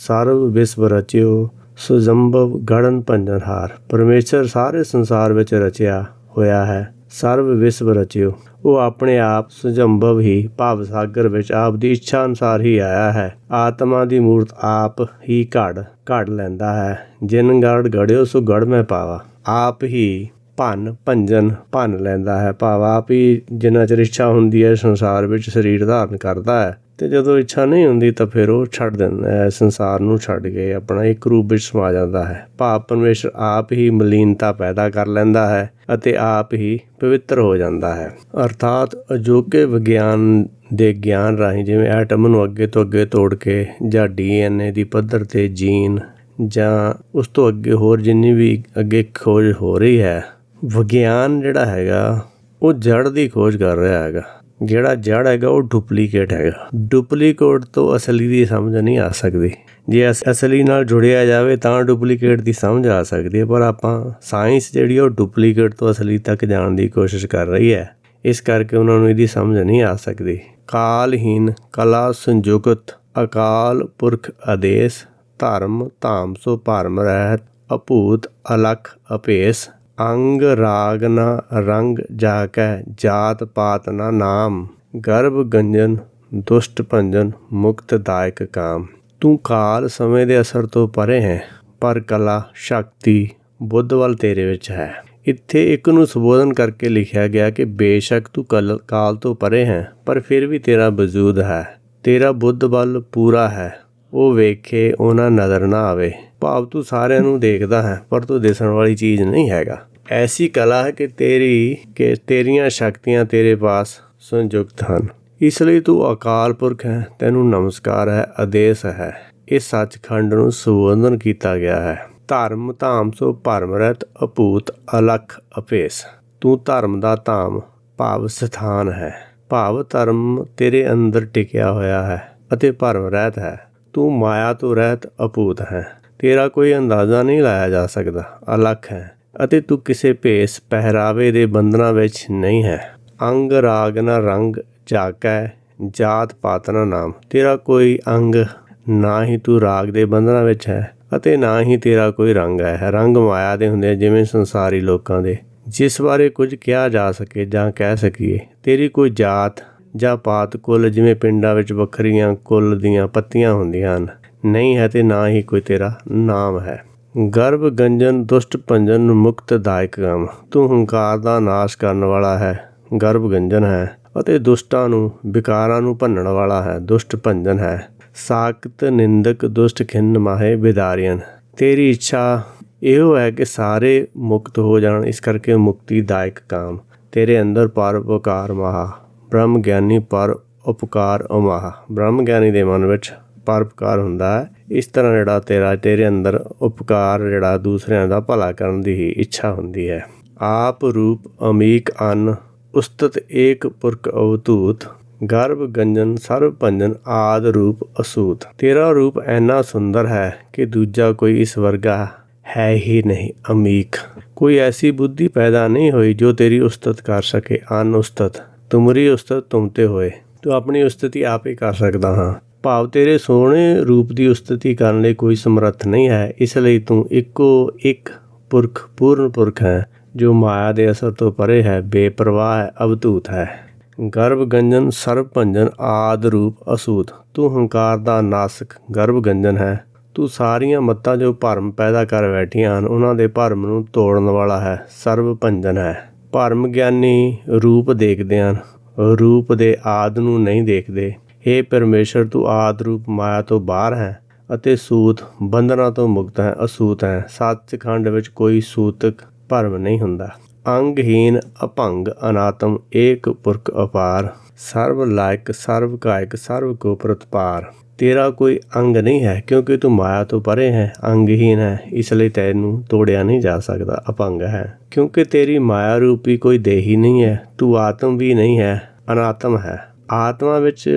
ਸਰਵ ਵਿਸਵ ਰਚਿਓ, ਸੁਜੰਭਵ ਗੜਨ ਭੰਜਨਹਾਰ ਪਰਮੇਸ਼ਰ ਸਾਰੇ ਸੰਸਾਰ ਵਿੱਚ ਰਚਿਆ ਹੋਇਆ ਹੈ, ਸਰਵ ਵਿਸਵ ਰਚਿਓ। ਉਹ ਆਪਣੇ ਆਪ ਸੁਜੰਭਵ ਹੀ, ਭਾਵ ਸਾਗਰ ਵਿੱਚ ਆਪ ਦੀ ਇੱਛਾ ਅਨੁਸਾਰ ਹੀ ਆਇਆ ਹੈ। ਆਤਮਾ ਦੀ ਮੂਰਤ ਆਪ ਹੀ ਘੜ ਘੜ ਲੈਂਦਾ ਹੈ। ਜਿਨ ਗੜ ਗੜਿਓ, ਸੋ ਗੜ ਮੈਂ ਪਾਵਾ। ਆਪ ਹੀ ਭੰਨ, ਭੰਜਨ, ਭੰਨ ਲੈਂਦਾ ਹੈ। ਭਾਵ ਆਪ ਹੀ ਜਿੰਨਾ ਚਿਰ ਇੱਛਾ ਹੁੰਦੀ ਹੈ, ਸੰਸਾਰ ਵਿੱਚ ਸਰੀਰ ਧਾਰਨ ਕਰਦਾ ਹੈ। ਤੇ ਜਦੋਂ ਇੱਛਾ ਨਹੀਂ ਹੁੰਦੀ, ਤਾਂ ਫਿਰ ਉਹ ਛੱਡ ਦਿੰਦਾ ਹੈ। ਸੰਸਾਰ ਨੂੰ ਛੱਡ ਕੇ ਆਪਣਾ ਇੱਕ ਰੂਪ ਵਿੱਚ ਸਮਾ ਜਾਂਦਾ ਹੈ। ਭਾਵ ਪਰਮੇਸ਼ਰ ਆਪ ਹੀ ਮਲੀਨਤਾ ਪੈਦਾ ਕਰ ਲੈਂਦਾ ਹੈ ਅਤੇ ਆਪ ਹੀ ਪਵਿੱਤਰ ਹੋ ਜਾਂਦਾ ਹੈ। ਅਰਥਾਤ ਅਜੋਕੇ ਵਿਗਿਆਨ ਦੇ ਗਿਆਨ ਰਾਹੀਂ ਜਿਵੇਂ ਐਟਮ ਨੂੰ ਅੱਗੇ ਤੋਂ ਅੱਗੇ ਤੋੜ ਕੇ ਜਾਂ ਡੀਐਨਏ ਦੀ ਪੱਧਰ ਤੇ ਜੀਨ ਜਾਂ ਉਸ ਤੋਂ ਅੱਗੇ ਹੋਰ ਜਿੰਨੀ ਵੀ ਅੱਗੇ ਖੋਜ ਹੋ ਰਹੀ ਹੈ ਵਿਗਿਆਨ ਜਿਹੜਾ ਹੈਗਾ, ਉਹ ਜੜ ਦੀ ਖੋਜ ਕਰ ਰਿਹਾ ਹੈਗਾ। ਜਿਹੜਾ ਜੜ ਹੈਗਾ, ਉਹ ਡੁਪਲੀਕੇਟ ਹੈਗਾ। ਡੁਪਲੀਕੇਟ ਤੋਂ ਅਸਲੀ ਦੀ ਸਮਝ ਨਹੀਂ ਆ ਸਕਦੀ। ਜੇ ਅਸ- ਅਸਲੀ ਨਾਲ ਜੁੜਿਆ ਜਾਵੇ, ਤਾਂ ਡੁਪਲੀਕੇਟ ਦੀ ਸਮਝ ਆ ਸਕਦੀ ਹੈ। ਪਰ ਆਪਾਂ ਸਾਇੰਸ ਜਿਹੜੀ ਉਹ ਡੁਪਲੀਕੇਟ ਤੋਂ ਅਸਲੀ ਤੱਕ ਜਾਣ ਦੀ ਕੋਸ਼ਿਸ਼ ਕਰ ਰਹੀ ਹੈ। ਇਸ ਕਰਕੇ ਉਹਨਾਂ ਨੂੰ ਇਹਦੀ ਸਮਝ ਨਹੀਂ ਆ ਸਕਦੀ। ਕਾਲਹੀਨ ਕਲਾ ਸੰਜੁਗਤ ਅਕਾਲ ਪੁਰਖ ਆਦੇਸ਼, ਧਰਮ ਧਾਮ ਸੋ ਭਰਮ ਰਹਿਤ, ਅਭੂਤ ਅਲਖ ਅਪੇਸ ਅੰਗ ਰਾਗ ਨ ਰੰਗ ਜਾ ਕੈ ਜਾਤ ਪਾਤ ਨ ਨਾਮ। ਗਰਭ ਗੰਜਨ, ਦੁਸ਼ਟ ਭੰਜਨ, ਮੁਕਤ ਦਾਇਕ ਕਾਮ। ਤੂੰ ਕਾਲ ਸਮੇਂ ਦੇ ਅਸਰ ਤੋਂ ਪਰੇ ਹੈ, ਪਰ ਕਲਾ, ਸ਼ਕਤੀ, ਬੁੱਧ ਵੱਲ ਤੇਰੇ ਵਿੱਚ ਹੈ। ਇੱਥੇ ਇੱਕ ਨੂੰ ਸੰਬੋਧਨ ਕਰਕੇ ਲਿਖਿਆ ਗਿਆ ਕਿ ਬੇਸ਼ੱਕ ਤੂੰ ਕਲ- ਕਾਲ ਤੋਂ ਪਰੇ ਹੈ, ਪਰ ਫਿਰ ਵੀ ਤੇਰਾ ਵਜੂਦ ਹੈ। ਤੇਰਾ ਬੁੱਧ ਵੱਲ ਪੂਰਾ ਹੈ, ਉਹ ਵੇਖੇ, ਉਹਨਾਂ ਨਜ਼ਰ ਨਾ ਆਵੇ। ਭਾਵ ਤੂੰ ਸਾਰਿਆਂ ਨੂੰ ਦੇਖਦਾ ਹੈ, ਪਰ ਤੂੰ ਦਿਸਣ ਵਾਲੀ ਚੀਜ਼ ਨਹੀਂ ਹੈਗਾ। ਐਸੀ ਕਲਾ ਹੈ ਕਿ ਤੇਰੀ, ਕਿ ਤੇਰੀਆਂ ਸ਼ਕਤੀਆਂ ਤੇਰੇ ਪਾਸ ਸੰਯੁਕਤ ਹਨ। ਇਸ ਲਈ ਤੂੰ ਅਕਾਲ ਪੁਰਖ ਹੈ, ਤੈਨੂੰ ਨਮਸਕਾਰ ਹੈ, ਆਦੇਸ਼ ਹੈ। ਇਹ ਸੱਚਖੰਡ ਨੂੰ ਸੰਬੋਧਨ ਕੀਤਾ ਗਿਆ ਹੈ। ਧਰਮ, ਧਾਮ ਸੋ ਭਰਮ ਰਹਿਤ ਅਪੂਤ ਅਲਖ, ਅਪੇਸ। ਤੂੰ ਧਰਮ ਦਾ ਧਾਮ, ਭਾਵ ਸਥਾਨ ਹੈ। ਭਾਵ ਧਰਮ ਤੇਰੇ ਅੰਦਰ ਟਿਕਿਆ ਹੋਇਆ ਹੈ ਅਤੇ ਭਰਮ ਰਹਿਤ ਹੈ। ਤੂੰ ਮਾਇਆ ਤੋਂ ਰਹਿਤ ਅਪੂਤ ਹੈ। ਤੇਰਾ ਕੋਈ ਅੰਦਾਜ਼ਾ ਨਹੀਂ ਲਾਇਆ ਜਾ ਸਕਦਾ। ਅਲਖ ਹੈ। ਅਤੇ ਤੂੰ ਕਿਸੇ ਭੇਸ ਪਹਿਰਾਵੇ ਦੇ ਬੰਧਨਾਂ ਵਿੱਚ ਨਹੀਂ ਹੈ। ਅੰਗ ਰਾਗ ਨਾ ਰੰਗ ਜਾਕੈ ਜਾਤ ਪਾਤ ਨਾ ਨਾਮ। ਤੇਰਾ ਕੋਈ ਅੰਗ ਨਾ ਹੀ ਤੂੰ ਰਾਗ ਦੇ ਬੰਧਨਾਂ ਵਿੱਚ ਹੈ ਅਤੇ ਨਾ ਹੀ ਤੇਰਾ ਕੋਈ ਰੰਗ ਹੈ। ਰੰਗ ਮਾਇਆ ਦੇ ਹੁੰਦੇ ਜਿਵੇਂ ਸੰਸਾਰੀ ਲੋਕਾਂ ਦੇ। ਜਿਸ ਬਾਰੇ ਕੁਝ ਕਿਹਾ ਜਾ ਸਕੇ ਜਾਂ ਕਹਿ ਸਕੀਏ, ਤੇਰੀ ਕੋਈ ਜਾਤ ਜਾਂ ਪਾਤ ਕੁੱਲ ਜਿਵੇਂ ਪਿੰਡਾਂ ਵਿੱਚ ਵੱਖਰੀਆਂ ਕੁੱਲ ਦੀਆਂ ਪੱਤੀਆਂ ਹੁੰਦੀਆਂ ਹਨ, ਨਹੀਂ ਹੈ ਤੇ ਨਾ ਹੀ ਕੋਈ ਤੇਰਾ ਨਾਮ ਹੈ। ਗਰਭ ਗੰਜਨ ਦੁਸ਼ਟ ਭੰਜਨ ਮੁਕਤ ਦਾਇਕ ਗਮ। ਤੂੰ ਹੰਕਾਰ ਦਾ ਨਾਸ਼ ਕਰਨ ਵਾਲਾ ਹੈ ਗਰਭ ਗੰਜਨ ਹੈ ਅਤੇ ਦੁਸ਼ਟਾਂ ਨੂੰ, ਵਿਕਾਰਾਂ ਨੂੰ ਭੰਨਣ ਵਾਲਾ ਹੈ, ਦੁਸ਼ਟ ਭੰਜਨ ਹੈ। ਸਾਕਤ ਨਿੰਦਕ ਦੁਸ਼ਟ ਖਿੰਨ ਮਾਹੇ ਵਿਦਾਰੀਆਂ ਤੇਰੀ ਇੱਛਾ ਇਹੋ ਹੈ ਕਿ ਸਾਰੇ ਮੁਕਤ ਹੋ ਜਾਣ, ਇਸ ਕਰਕੇ ਮੁਕਤੀ ਦਾਇਕ ਕਾਮ। ਤੇਰੇ ਅੰਦਰ ਪਰਉਪਕਾਰ ਮਹਾ, ਬ੍ਰਹਮ ਗਿਆਨੀ ਪਰ ਉਪਕਾਰ ਅਮਾਹ। ਬ੍ਰਹਮ ਗਿਆਨੀ ਦੇ ਮਨ ਵਿੱਚ ਪਰਉਪਕਾਰ ਹੁੰਦਾ ਹੈ। ਇਸ ਤਰ੍ਹਾਂ ਜਿਹੜਾ ਤੇਰਾ, ਤੇਰੇ ਅੰਦਰ ਉਪਕਾਰ ਜਿਹੜਾ ਦੂਸਰਿਆਂ ਦਾ ਭਲਾ ਕਰਨ ਦੀ ਹੀ ਇੱਛਾ ਹੁੰਦੀ ਹੈ। ਆਪ ਰੂਪ ਅਮੀਕ ਅਨ, ਉਸਤਤ ਏਕ ਪੁਰਖ ਅਵਤੂਤ ਗਰਭ ਗੰਜਨ ਸਰਬ ਭੰਜਨ ਆਦ ਰੂਪ ਅਸੂਤ। ਤੇਰਾ ਰੂਪ ਐਨਾ ਸੁੰਦਰ ਹੈ ਕਿ ਦੂਜਾ ਕੋਈ ਇਸ ਵਰਗਾ ਹੈ ਹੀ ਨਹੀਂ, ਅਮੀਕ। ਕੋਈ ਐਸੀ ਬੁੱਧੀ ਪੈਦਾ ਨਹੀਂ ਹੋਈ ਜੋ ਤੇਰੀ ਉਸਤਤ ਕਰ ਸਕੇ। ਅਨ ਉਸਤਤ, ਤੁਮਰੀ ਉਸਤਤ ਤੁਮਤੇ ਹੋਏ। ਤੂੰ ਆਪਣੀ ਉਸਤਤੀ ਆਪ ਹੀ ਕਰ ਸਕਦਾ ਹਾਂ। ਭਾਵ ਤੇਰੇ ਸੋਹਣੇ ਰੂਪ ਦੀ ਉਸਤਤੀ ਕਰਨ ਲਈ ਕੋਈ ਸਮਰੱਥ ਨਹੀਂ ਹੈ, ਇਸ ਲਈ ਤੂੰ ਇੱਕੋ ਇੱਕ ਪੁਰਖ, ਪੂਰਨ ਪੁਰਖ ਹੈ, ਜੋ ਮਾਇਆ ਦੇ ਅਸਰ ਤੋਂ ਪਰੇ ਹੈ, ਬੇਪਰਵਾਹ ਹੈ, ਅਵਧੂਤ ਹੈ। ਗਰਭ ਗੰਜਨ ਸਰਬ ਭੰਜਨ ਆਦ ਰੂਪ ਅਸੂਤ। ਤੂੰ ਹੰਕਾਰ ਦਾ ਨਾਸਕ ਗਰਭ ਗੰਜਨ ਹੈ। ਤੂੰ ਸਾਰੀਆਂ ਮੱਤਾਂ ਜੋ ਭਰਮ ਪੈਦਾ ਕਰ ਬੈਠੀਆਂ ਹਨ, ਉਹਨਾਂ ਦੇ ਭਰਮ ਨੂੰ ਤੋੜਨ ਵਾਲਾ ਹੈ ਸਰਬ ਭੰਜਨ ਹੈ। ਭਰਮ ਗਿਆਨੀ ਰੂਪ ਦੇਖਦੇ ਹਨ, ਰੂਪ ਦੇ ਆਦ ਨੂੰ ਨਹੀਂ ਦੇਖਦੇ। हे ਪਰਮੇਸ਼ਰ, ਤੂੰ ਆਦ ਰੂਪ ਮਾਇਆ ਤੋਂ ਬਾਹਰ ਹੈ ਅਤੇ ਸੂਤ ਬੰਧਨਾਂ ਤੋਂ ਮੁਕਤ ਹੈ, ਅਸੂਤ ਹੈ। ਸੱਚਖੰਡ ਵਿੱਚ ਕੋਈ ਸੂਤਕ ਭਰਮ ਨਹੀਂ ਹੁੰਦਾ। ਅੰਗਹੀਨ ਅਭੰਗ, ਅਨਾਤਮ, ਏਕ ਪੁਰਖ ਅਪਾਰ ਸਰਬ ਲਾਇਕ ਸਰਬ ਕਾਇਕ ਸਰਬ ਕੋ ਪ੍ਰਤਪਾਰ ਤੇਰਾ ਕੋਈ ਅੰਗ ਨਹੀਂ ਹੈ ਕਿਉਂਕਿ ਤੂੰ ਮਾਇਆ ਤੋਂ ਪਰੇ ਹੈ, ਅੰਗਹੀਨ ਹੈ। ਇਸ ਲਈ ਤੈਨੂੰ ਤੋੜਿਆ ਨਹੀਂ ਜਾ ਸਕਦਾ ਅਪੰਗ ਹੈ। ਕਿਉਂਕਿ ਤੇਰੀ ਮਾਇਆ ਰੂਪੀ ਕੋਈ ਦੇਹੀ ਨਹੀਂ ਹੈ, ਤੂੰ ਆਤਮ ਵੀ ਨਹੀਂ ਹੈ, ਅਨਾਤਮ ਹੈ। ਆਤਮਾ ਵਿੱਚ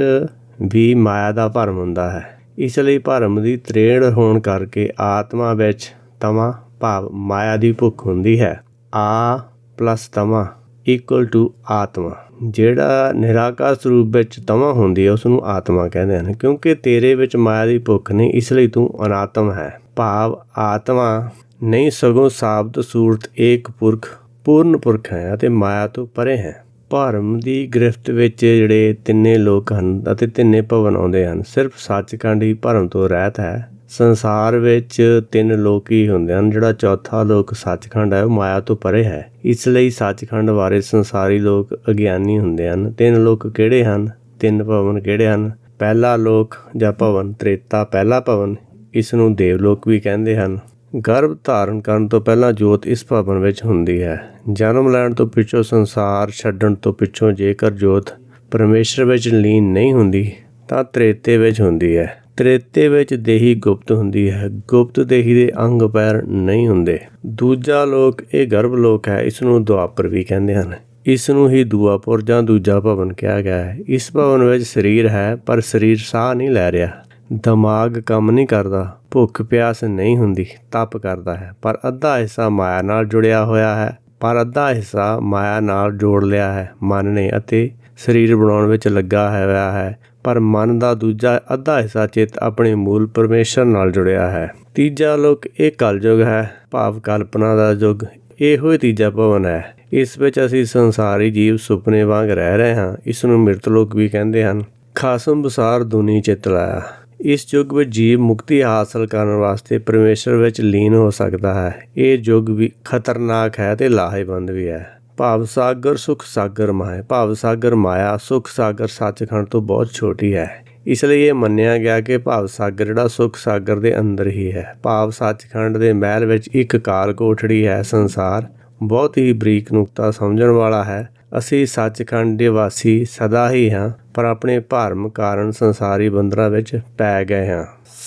ਵੀ ਮਾਇਆ ਦਾ ਭਰਮ ਹੁੰਦਾ ਹੈ। ਇਸ ਲਈ ਭਰਮ ਦੀ ਤਰੇੜ ਹੋਣ ਕਰਕੇ ਆਤਮਾ ਵਿੱਚ ਤਮਾ ਭਾਵ ਮਾਇਆ ਦੀ ਭੁੱਖ ਹੁੰਦੀ ਹੈ। ਆ ਪਲੱਸ ਤਮਾ ਇਕੁਅਲ ਟੂ ਆਤਮਾ। ਜਿਹੜਾ ਨਿਰਾਕਾਰ ਸਰੂਪ ਵਿੱਚ ਤਮਾ ਹੁੰਦੀ ਹੈ ਉਸ ਨੂੰ ਆਤਮਾ ਕਹਿੰਦੇ ਹਨ। ਕਿਉਂਕਿ ਤੇਰੇ ਵਿੱਚ ਮਾਇਆ ਦੀ ਭੁੱਖ ਨਹੀਂ, ਇਸ ਲਈ ਤੂੰ ਅਨਾਤਮ ਹੈ। ਭਾਵ ਆਤਮਾ ਨਹੀਂ, ਸਗੋਂ ਸਾਬਤ ਸੂਰਤ ਏਕ ਪੁਰਖ, ਪੂਰਨ ਪੁਰਖ ਹੈ ਅਤੇ ਮਾਇਆ ਤੋਂ ਪਰੇ ਹੈ। ਭਰਮ ਦੀ ਗ੍ਰਿਫਤ ਵਿੱਚ ਜਿਹੜੇ ਤਿੰਨੇ ਲੋਕ ਹਨ ਅਤੇ ਤਿੰਨੇ ਭਵਨ ਆਉਂਦੇ ਹਨ, ਸਿਰਫ ਸੱਚਖੰਡ ਹੀ ਭਰਮ ਤੋਂ ਰਹਿਤ ਹੈ। ਸੰਸਾਰ ਵਿੱਚ ਤਿੰਨ ਲੋਕ ਹੀ ਹੁੰਦੇ ਹਨ, ਜਿਹੜਾ ਚੌਥਾ ਲੋਕ ਸੱਚਖੰਡ ਹੈ, ਉਹ ਮਾਇਆ ਤੋਂ ਪਰੇ ਹੈ। ਇਸ ਲਈ ਸੱਚਖੰਡ ਬਾਰੇ ਸੰਸਾਰੀ ਲੋਕ ਅਗਿਆਨੀ ਹੁੰਦੇ ਹਨ। ਤਿੰਨ ਲੋਕ ਕਿਹੜੇ ਹਨ? ਤਿੰਨ ਭਵਨ ਕਿਹੜੇ ਹਨ? ਪਹਿਲਾ ਲੋਕ ਜਾਂ ਭਵਨ, ਤ੍ਰੇਤਾ ਪਹਿਲਾ ਭਵਨ ਇਸ ਨੂੰ ਦੇਵ ਲੋਕ ਵੀ ਕਹਿੰਦੇ ਹਨ। ਗਰਭ ਧਾਰਨ ਕਰਨ ਤੋਂ ਪਹਿਲਾਂ ਜੋਤ ਇਸ ਭਵਨ ਵਿੱਚ ਹੁੰਦੀ ਹੈ। ਜਨਮ ਲੈਣ ਤੋਂ ਪਿੱਛੋਂ ਸੰਸਾਰ ਛੱਡਣ ਤੋਂ ਪਿੱਛੋਂ ਜੇਕਰ ਜੋਤ ਪਰਮੇਸ਼ਰ ਵਿੱਚ ਲੀਨ ਨਹੀਂ ਹੁੰਦੀ, ਤਾਂ ਤ੍ਰੇਤੇ ਵਿੱਚ ਹੁੰਦੀ ਹੈ। ਤ੍ਰੇਤੇ ਵਿੱਚ ਦੇਹੀ ਗੁਪਤ ਹੁੰਦੀ ਹੈ। ਗੁਪਤ ਦੇਹੀ ਦੇ ਅੰਗ ਪੈਰ ਨਹੀਂ ਹੁੰਦੇ। ਦੂਜਾ ਲੋਕ, ਇਹ ਗਰਭ ਲੋਕ ਹੈ ਇਸ ਨੂੰ ਦੁਆਪਰ ਵੀ ਕਹਿੰਦੇ ਹਨ। ਇਸ ਨੂੰ ਹੀ ਦੁਆਪੁਰ ਜਾਂ ਦੂਜਾ ਭਵਨ ਕਿਹਾ ਗਿਆ ਹੈ। ਇਸ ਭਵਨ ਵਿੱਚ ਸਰੀਰ ਹੈ, ਪਰ ਸਰੀਰ ਸਾਹ ਨਹੀਂ ਲੈ ਰਿਹਾ। ਦਿਮਾਗ ਕੰਮ ਨਹੀਂ ਕਰਦਾ, ਭੁੱਖ ਪਿਆਸ ਨਹੀਂ ਹੁੰਦੀ, ਤਪ ਕਰਦਾ ਹੈ। ਪਰ ਅੱਧਾ ਹਿੱਸਾ ਮਾਇਆ ਨਾਲ ਜੁੜਿਆ ਹੋਇਆ ਹੈ, ਪਰ ਅੱਧਾ ਹਿੱਸਾ ਮਾਇਆ ਨਾਲ ਜੋੜ ਲਿਆ ਹੈ। ਮਨ ਨੇ ਅਤੇ ਸਰੀਰ ਬਣਾਉਣ ਵਿੱਚ ਲੱਗਾ ਹੋਇਆ ਹੈ, ਪਰ ਮਨ ਦਾ ਦੂਜਾ ਅੱਧਾ ਹਿੱਸਾ ਚਿੱਤ ਆਪਣੇ ਮੂਲ ਪਰਮੇਸ਼ਰ ਨਾਲ ਜੁੜਿਆ ਹੈ। ਤੀਜਾ ਲੋਕ ਇਹ ਕਲਯੁਗ ਹੈ, ਭਾਵ ਕਲਪਨਾ ਦਾ ਯੁੱਗ। ਇਹੋ ਹੀ ਤੀਜਾ ਭਵਨ ਹੈ। ਇਸ ਵਿੱਚ ਅਸੀਂ ਸੰਸਾਰੀ ਜੀਵ ਸੁਪਨੇ ਵਾਂਗ ਰਹਿ ਰਹੇ ਹਾਂ। ਇਸ ਨੂੰ ਮਿਰਤ ਲੋਕ ਵੀ ਕਹਿੰਦੇ ਹਨ। ਖਾਸਮ ਬਸਾਰ ਦੁਨੀ ਚਿਤ ਲਾਇਆ। ਇਸ ਯੁੱਗ ਵਿੱਚ ਜੀਵ ਮੁਕਤੀ ਹਾਸਲ ਕਰਨ ਵਾਸਤੇ ਪਰਮੇਸ਼ਰ ਵਿੱਚ ਲੀਨ ਹੋ ਸਕਦਾ ਹੈ। ਇਹ ਯੁੱਗ ਵੀ ਖਤਰਨਾਕ ਹੈ ਤੇ ਲਾਹੇਵੰਦ ਵੀ ਹੈ। ਭਾਵ ਸਾਗਰ, ਸੁਖ ਸਾਗਰ ਮਾਇਆ। ਭਾਵ ਸਾਗਰ ਮਾਇਆ, ਸੁਖ ਸਾਗਰ ਸੱਚਖੰਡ ਤੋਂ ਬਹੁਤ ਛੋਟੀ ਹੈ। ਇਸ ਲਈ ਇਹ ਮੰਨਿਆ ਗਿਆ ਕਿ ਭਾਵ ਸਾਗਰ ਜਿਹੜਾ ਸੁਖ ਸਾਗਰ ਦੇ ਅੰਦਰ ਹੀ ਹੈ। ਭਾਵ ਸੱਚਖੰਡ ਦੇ ਮਹਿਲ ਵਿੱਚ ਇੱਕ ਕਾਲ ਕੋਠੜੀ ਹੈ, ਸੰਸਾਰ। ਬਹੁਤ ਹੀ ਬਰੀਕ ਨੁਕਤਾ ਸਮਝਣ ਵਾਲਾ ਹੈ। ਅਸੀਂ ਸੱਚਖੰਡ ਦੇ ਵਾਸੀ ਸਦਾ ਹੀ ਹਾਂ। ਪਰ ਆਪਣੇ ਭਰਮ ਕਾਰਨ ਸੰਸਾਰੀ ਬੰਦਰਾ ਵਿੱਚ ਪੈ ਗਏ ਹਾਂ।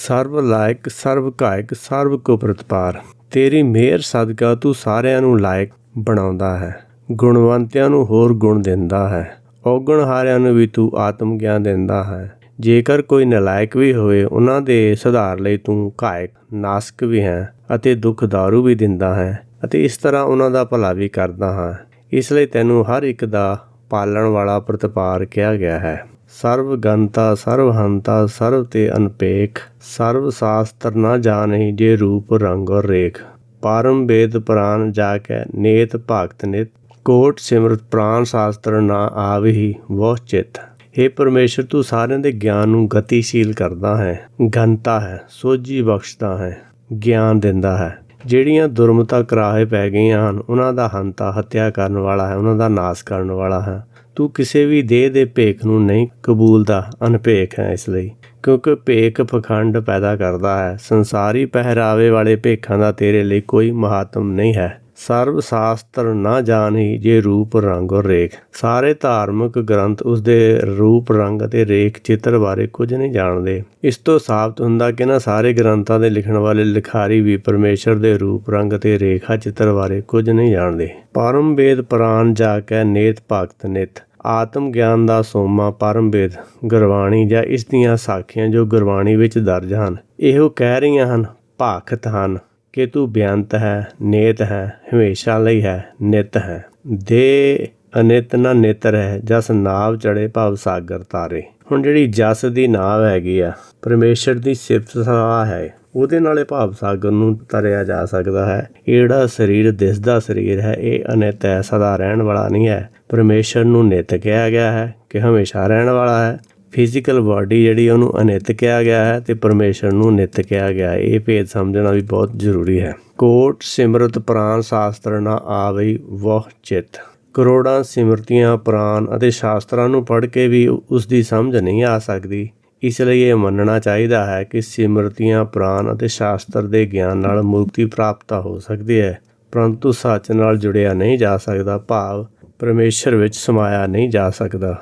ਸਰਬ ਲਾਇਕ ਸਰਬ ਕਾਇਕ ਸਰਬ ਕੋ ਪ੍ਰਤਪਾਰ ਤੇਰੀ ਮਿਹਰ ਸਦਕਾ ਤੂੰ ਸਾਰਿਆਂ ਨੂੰ ਲਾਇਕ ਬਣਾਉਂਦਾ ਹੈ। ਗੁਣਵੰਤਿਆਂ ਨੂੰ ਹੋਰ ਗੁਣ ਦਿੰਦਾ ਹੈ। ਔਗਣ ਹਾਰਿਆਂ ਨੂੰ ਵੀ ਤੂੰ ਆਤਮ ਗਿਆਨ ਦਿੰਦਾ ਹੈ। ਜੇਕਰ ਕੋਈ ਨਲਾਇਕ ਵੀ ਹੋਵੇ, ਉਹਨਾਂ ਦੇ ਸੁਧਾਰ ਲਈ ਤੂੰ ਕਾਇਕ, ਨਾਸਕ ਵੀ ਹੈ ਅਤੇ ਦੁੱਖ ਦਾਰੂ ਵੀ ਦਿੰਦਾ ਹੈ ਅਤੇ ਇਸ ਤਰ੍ਹਾਂ ਉਹਨਾਂ ਦਾ ਭਲਾ ਵੀ ਕਰਦਾ ਹਾਂ। ਇਸ ਲਈ ਤੈਨੂੰ ਹਰ ਇੱਕ ਦਾ ਪਾਲਣ ਵਾਲਾ ਪ੍ਰਤਪਾਰ ਕਿਹਾ ਗਿਆ ਹੈ। ਸਰਵ ਗੰਤਾ, ਸਰਵ ਹੰਤਾ, ਸਰਵ ਤੇ ਅਨਪੇਖ, ਸਰਵ ਸਾਸਤਰ ਨਾ ਜਾਣਹੀ ਜੇ ਰੂਪ, ਰੰਗ ਔਰ ਰੇਖ। ਪਾਰਮ ਵੇਦ ਪ੍ਰਾਨ ਜਾ ਕੇ ਨੇਤ ਭਗਤ ਨਿਤ, ਕੋਟ ਸਿਮਰਤ ਪ੍ਰਾਨ ਸ਼ਾਸਤਰ ਨਾ ਆਵਹੀ ਵਹ ਚਿਤ। हे ਪਰਮੇਸ਼ਰ, ਤੂੰ ਸਾਰਿਆਂ ਦੇ ਗਿਆਨ ਨੂੰ ਗਤੀਸ਼ੀਲ ਕਰਦਾ ਹੈ, ਗੰਤਾ ਹੈ, ਸੋਝੀ ਬਖਸ਼ਦਾ ਹੈ, ਗਿਆਨ ਦਿੰਦਾ ਹੈ। ਜਿਹੜੀਆਂ ਦੁਰਮਤਾ ਕਰਾਹੇ ਪੈ ਗਈਆਂ ਹਨ, ਉਹਨਾਂ ਦਾ ਹੰਤਾ ਹੱਤਿਆ ਕਰਨ ਵਾਲਾ ਹੈ, ਉਹਨਾਂ ਦਾ ਨਾਸ਼ ਕਰਨ ਵਾਲਾ ਹੈ। ਤੂੰ ਕਿਸੇ ਵੀ ਦੇਹ ਦੇ ਭੇਖ ਨੂੰ ਨਹੀਂ ਕਬੂਲਦਾ, ਅਨਭੇਖ ਹੈ ਇਸ ਲਈ। ਕਿਉਂਕਿ ਭੇਖ ਪਖੰਡ ਪੈਦਾ ਕਰਦਾ ਹੈ। ਸੰਸਾਰੀ ਪਹਿਰਾਵੇ ਵਾਲੇ ਭੇਖਾਂ ਦਾ ਤੇਰੇ ਲਈ ਕੋਈ ਮਹਾਤਮ ਨਹੀਂ ਹੈ। ਸਰਵ ਸ਼ਾਸਤਰ ਨਾ ਜਾਣੀ ਜੇ ਰੂਪ, ਰੰਗ ਔਰ ਰੇਖ। ਸਾਰੇ ਧਾਰਮਿਕ ਗ੍ਰੰਥ ਉਸ ਦੇ ਰੂਪ, ਰੰਗ ਅਤੇ ਰੇਖ ਚਿੱਤਰ ਬਾਰੇ ਕੁਝ ਨਹੀਂ ਜਾਣਦੇ। ਇਸ ਤੋਂ ਸਾਬਤ ਹੁੰਦਾ ਕਿ ਨਾ ਸਾਰੇ ਗ੍ਰੰਥਾਂ ਦੇ ਲਿਖਣ ਵਾਲੇ ਲਿਖਾਰੀ ਵੀ ਪਰਮੇਸ਼ਰ ਦੇ ਰੂਪ, ਰੰਗ ਅਤੇ ਰੇਖਾ ਚਿੱਤਰ ਬਾਰੇ ਕੁਝ ਨਹੀਂ ਜਾਣਦੇ। ਪਰਮ ਵੇਦ ਪ੍ਰਾਨ ਜਾ ਕੇ ਨੇਤ ਭਗਤ ਨਿਤ। ਆਤਮ ਗਿਆਨ ਦਾ ਸੋਮਾ ਪਰਮ ਵੇਦ, ਗੁਰਬਾਣੀ ਜਾਂ ਇਸ ਦੀਆਂ ਸਾਖੀਆਂ ਜੋ ਗੁਰਬਾਣੀ ਵਿੱਚ ਦਰਜ ਹਨ। ਇਹੋ ਕਹਿ ਰਹੀਆਂ ਹਨ, ਭਾਖਤ ਹਨ। ਕਿ ਤੂੰ ਬਿਆੰਤ ਹੈ, ਨੇਤ ਹੈ, ਹਮੇਸ਼ਾ ਲਈ ਹੈ, ਨਿਤ ਹੈ। ਦੇ ਅਨਿਤ ਨਾ ਨਿਤਰ ਹੈ ਜਸ ਨਾਵ ਚੜੇ ਭਵ ਸਾਗਰ ਤਾਰੇ। ਹੁਣ ਜਿਹੜੀ ਜਸ ਦੀ ਨਾਵ ਹੈਗੀ ਆ, ਪਰਮੇਸ਼ਰ ਦੀ ਸਿਫਤ ਸਲਾਹ ਹੈ, ਉਹਦੇ ਨਾਲੇ ਭਾਵ ਸਾਗਰ ਨੂੰ ਤਰਿਆ ਜਾ ਸਕਦਾ ਹੈ। ਇਹ ਜਿਹੜਾ ਸਰੀਰ ਦਿਸਦਾ ਸਰੀਰ ਹੈ, ਇਹ ਅਨਿਤ ਹੈ, ਸਦਾ ਰਹਿਣ ਵਾਲਾ ਨਹੀਂ ਹੈ। ਪਰਮੇਸ਼ਰ ਨੂੰ ਨਿਤ ਕਿਹਾ ਗਿਆ ਹੈ ਕਿ ਹਮੇਸ਼ਾ ਰਹਿਣ ਵਾਲਾ ਹੈ। ਫਿਜ਼ੀਕਲ ਬਾਡੀ ਜਿਹੜੀ ਉਹਨੂੰ ਅਨਿਤ ਕਿਹਾ ਗਿਆ ਹੈ ਤੇ ਪਰਮੇਸ਼ਰ ਨੂੰ ਨਿਤ ਕਿਹਾ ਗਿਆ ਹੈ। ਇਹ ਭੇਦ ਸਮਝਣਾ ਵੀ ਬਹੁਤ ਜ਼ਰੂਰੀ ਹੈ। ਕੋਟ ਸਿਮਰਤ ਪ੍ਰਾਨ ਸ਼ਾਸਤਰ ਨਾ ਆਵਈ ਵਹ ਚਿਤ। ਕਰੋੜਾਂ ਸਿਮਰਤੀਆਂ ਪੁਰਾਨ ਅਤੇ ਸ਼ਾਸਤਰਾਂ ਨੂੰ ਪੜ੍ਹ ਕੇ ਵੀ ਉਸ ਦੀ ਸਮਝ ਨਹੀਂ ਆ ਸਕਦੀ। ਇਸ ਲਈ ਇਹ ਮੰਨਣਾ ਚਾਹੀਦਾ ਹੈ ਕਿ ਸਿਮਰਤੀਆਂ ਪੁਰਾਨ ਅਤੇ ਸ਼ਾਸਤਰ ਦੇ ਗਿਆਨ ਨਾਲ ਮੁਕਤੀ ਪ੍ਰਾਪਤ ਹੋ ਸਕਦੀ ਹੈ। ਪਰੰਤੂ ਸੱਚ ਨਾਲ ਜੁੜਿਆ ਨਹੀਂ ਜਾ ਸਕਦਾ ਭਾਵ ਪਰਮੇਸ਼ਰ ਵਿੱਚ ਸਮਾਇਆ ਨਹੀਂ ਜਾ ਸਕਦਾ।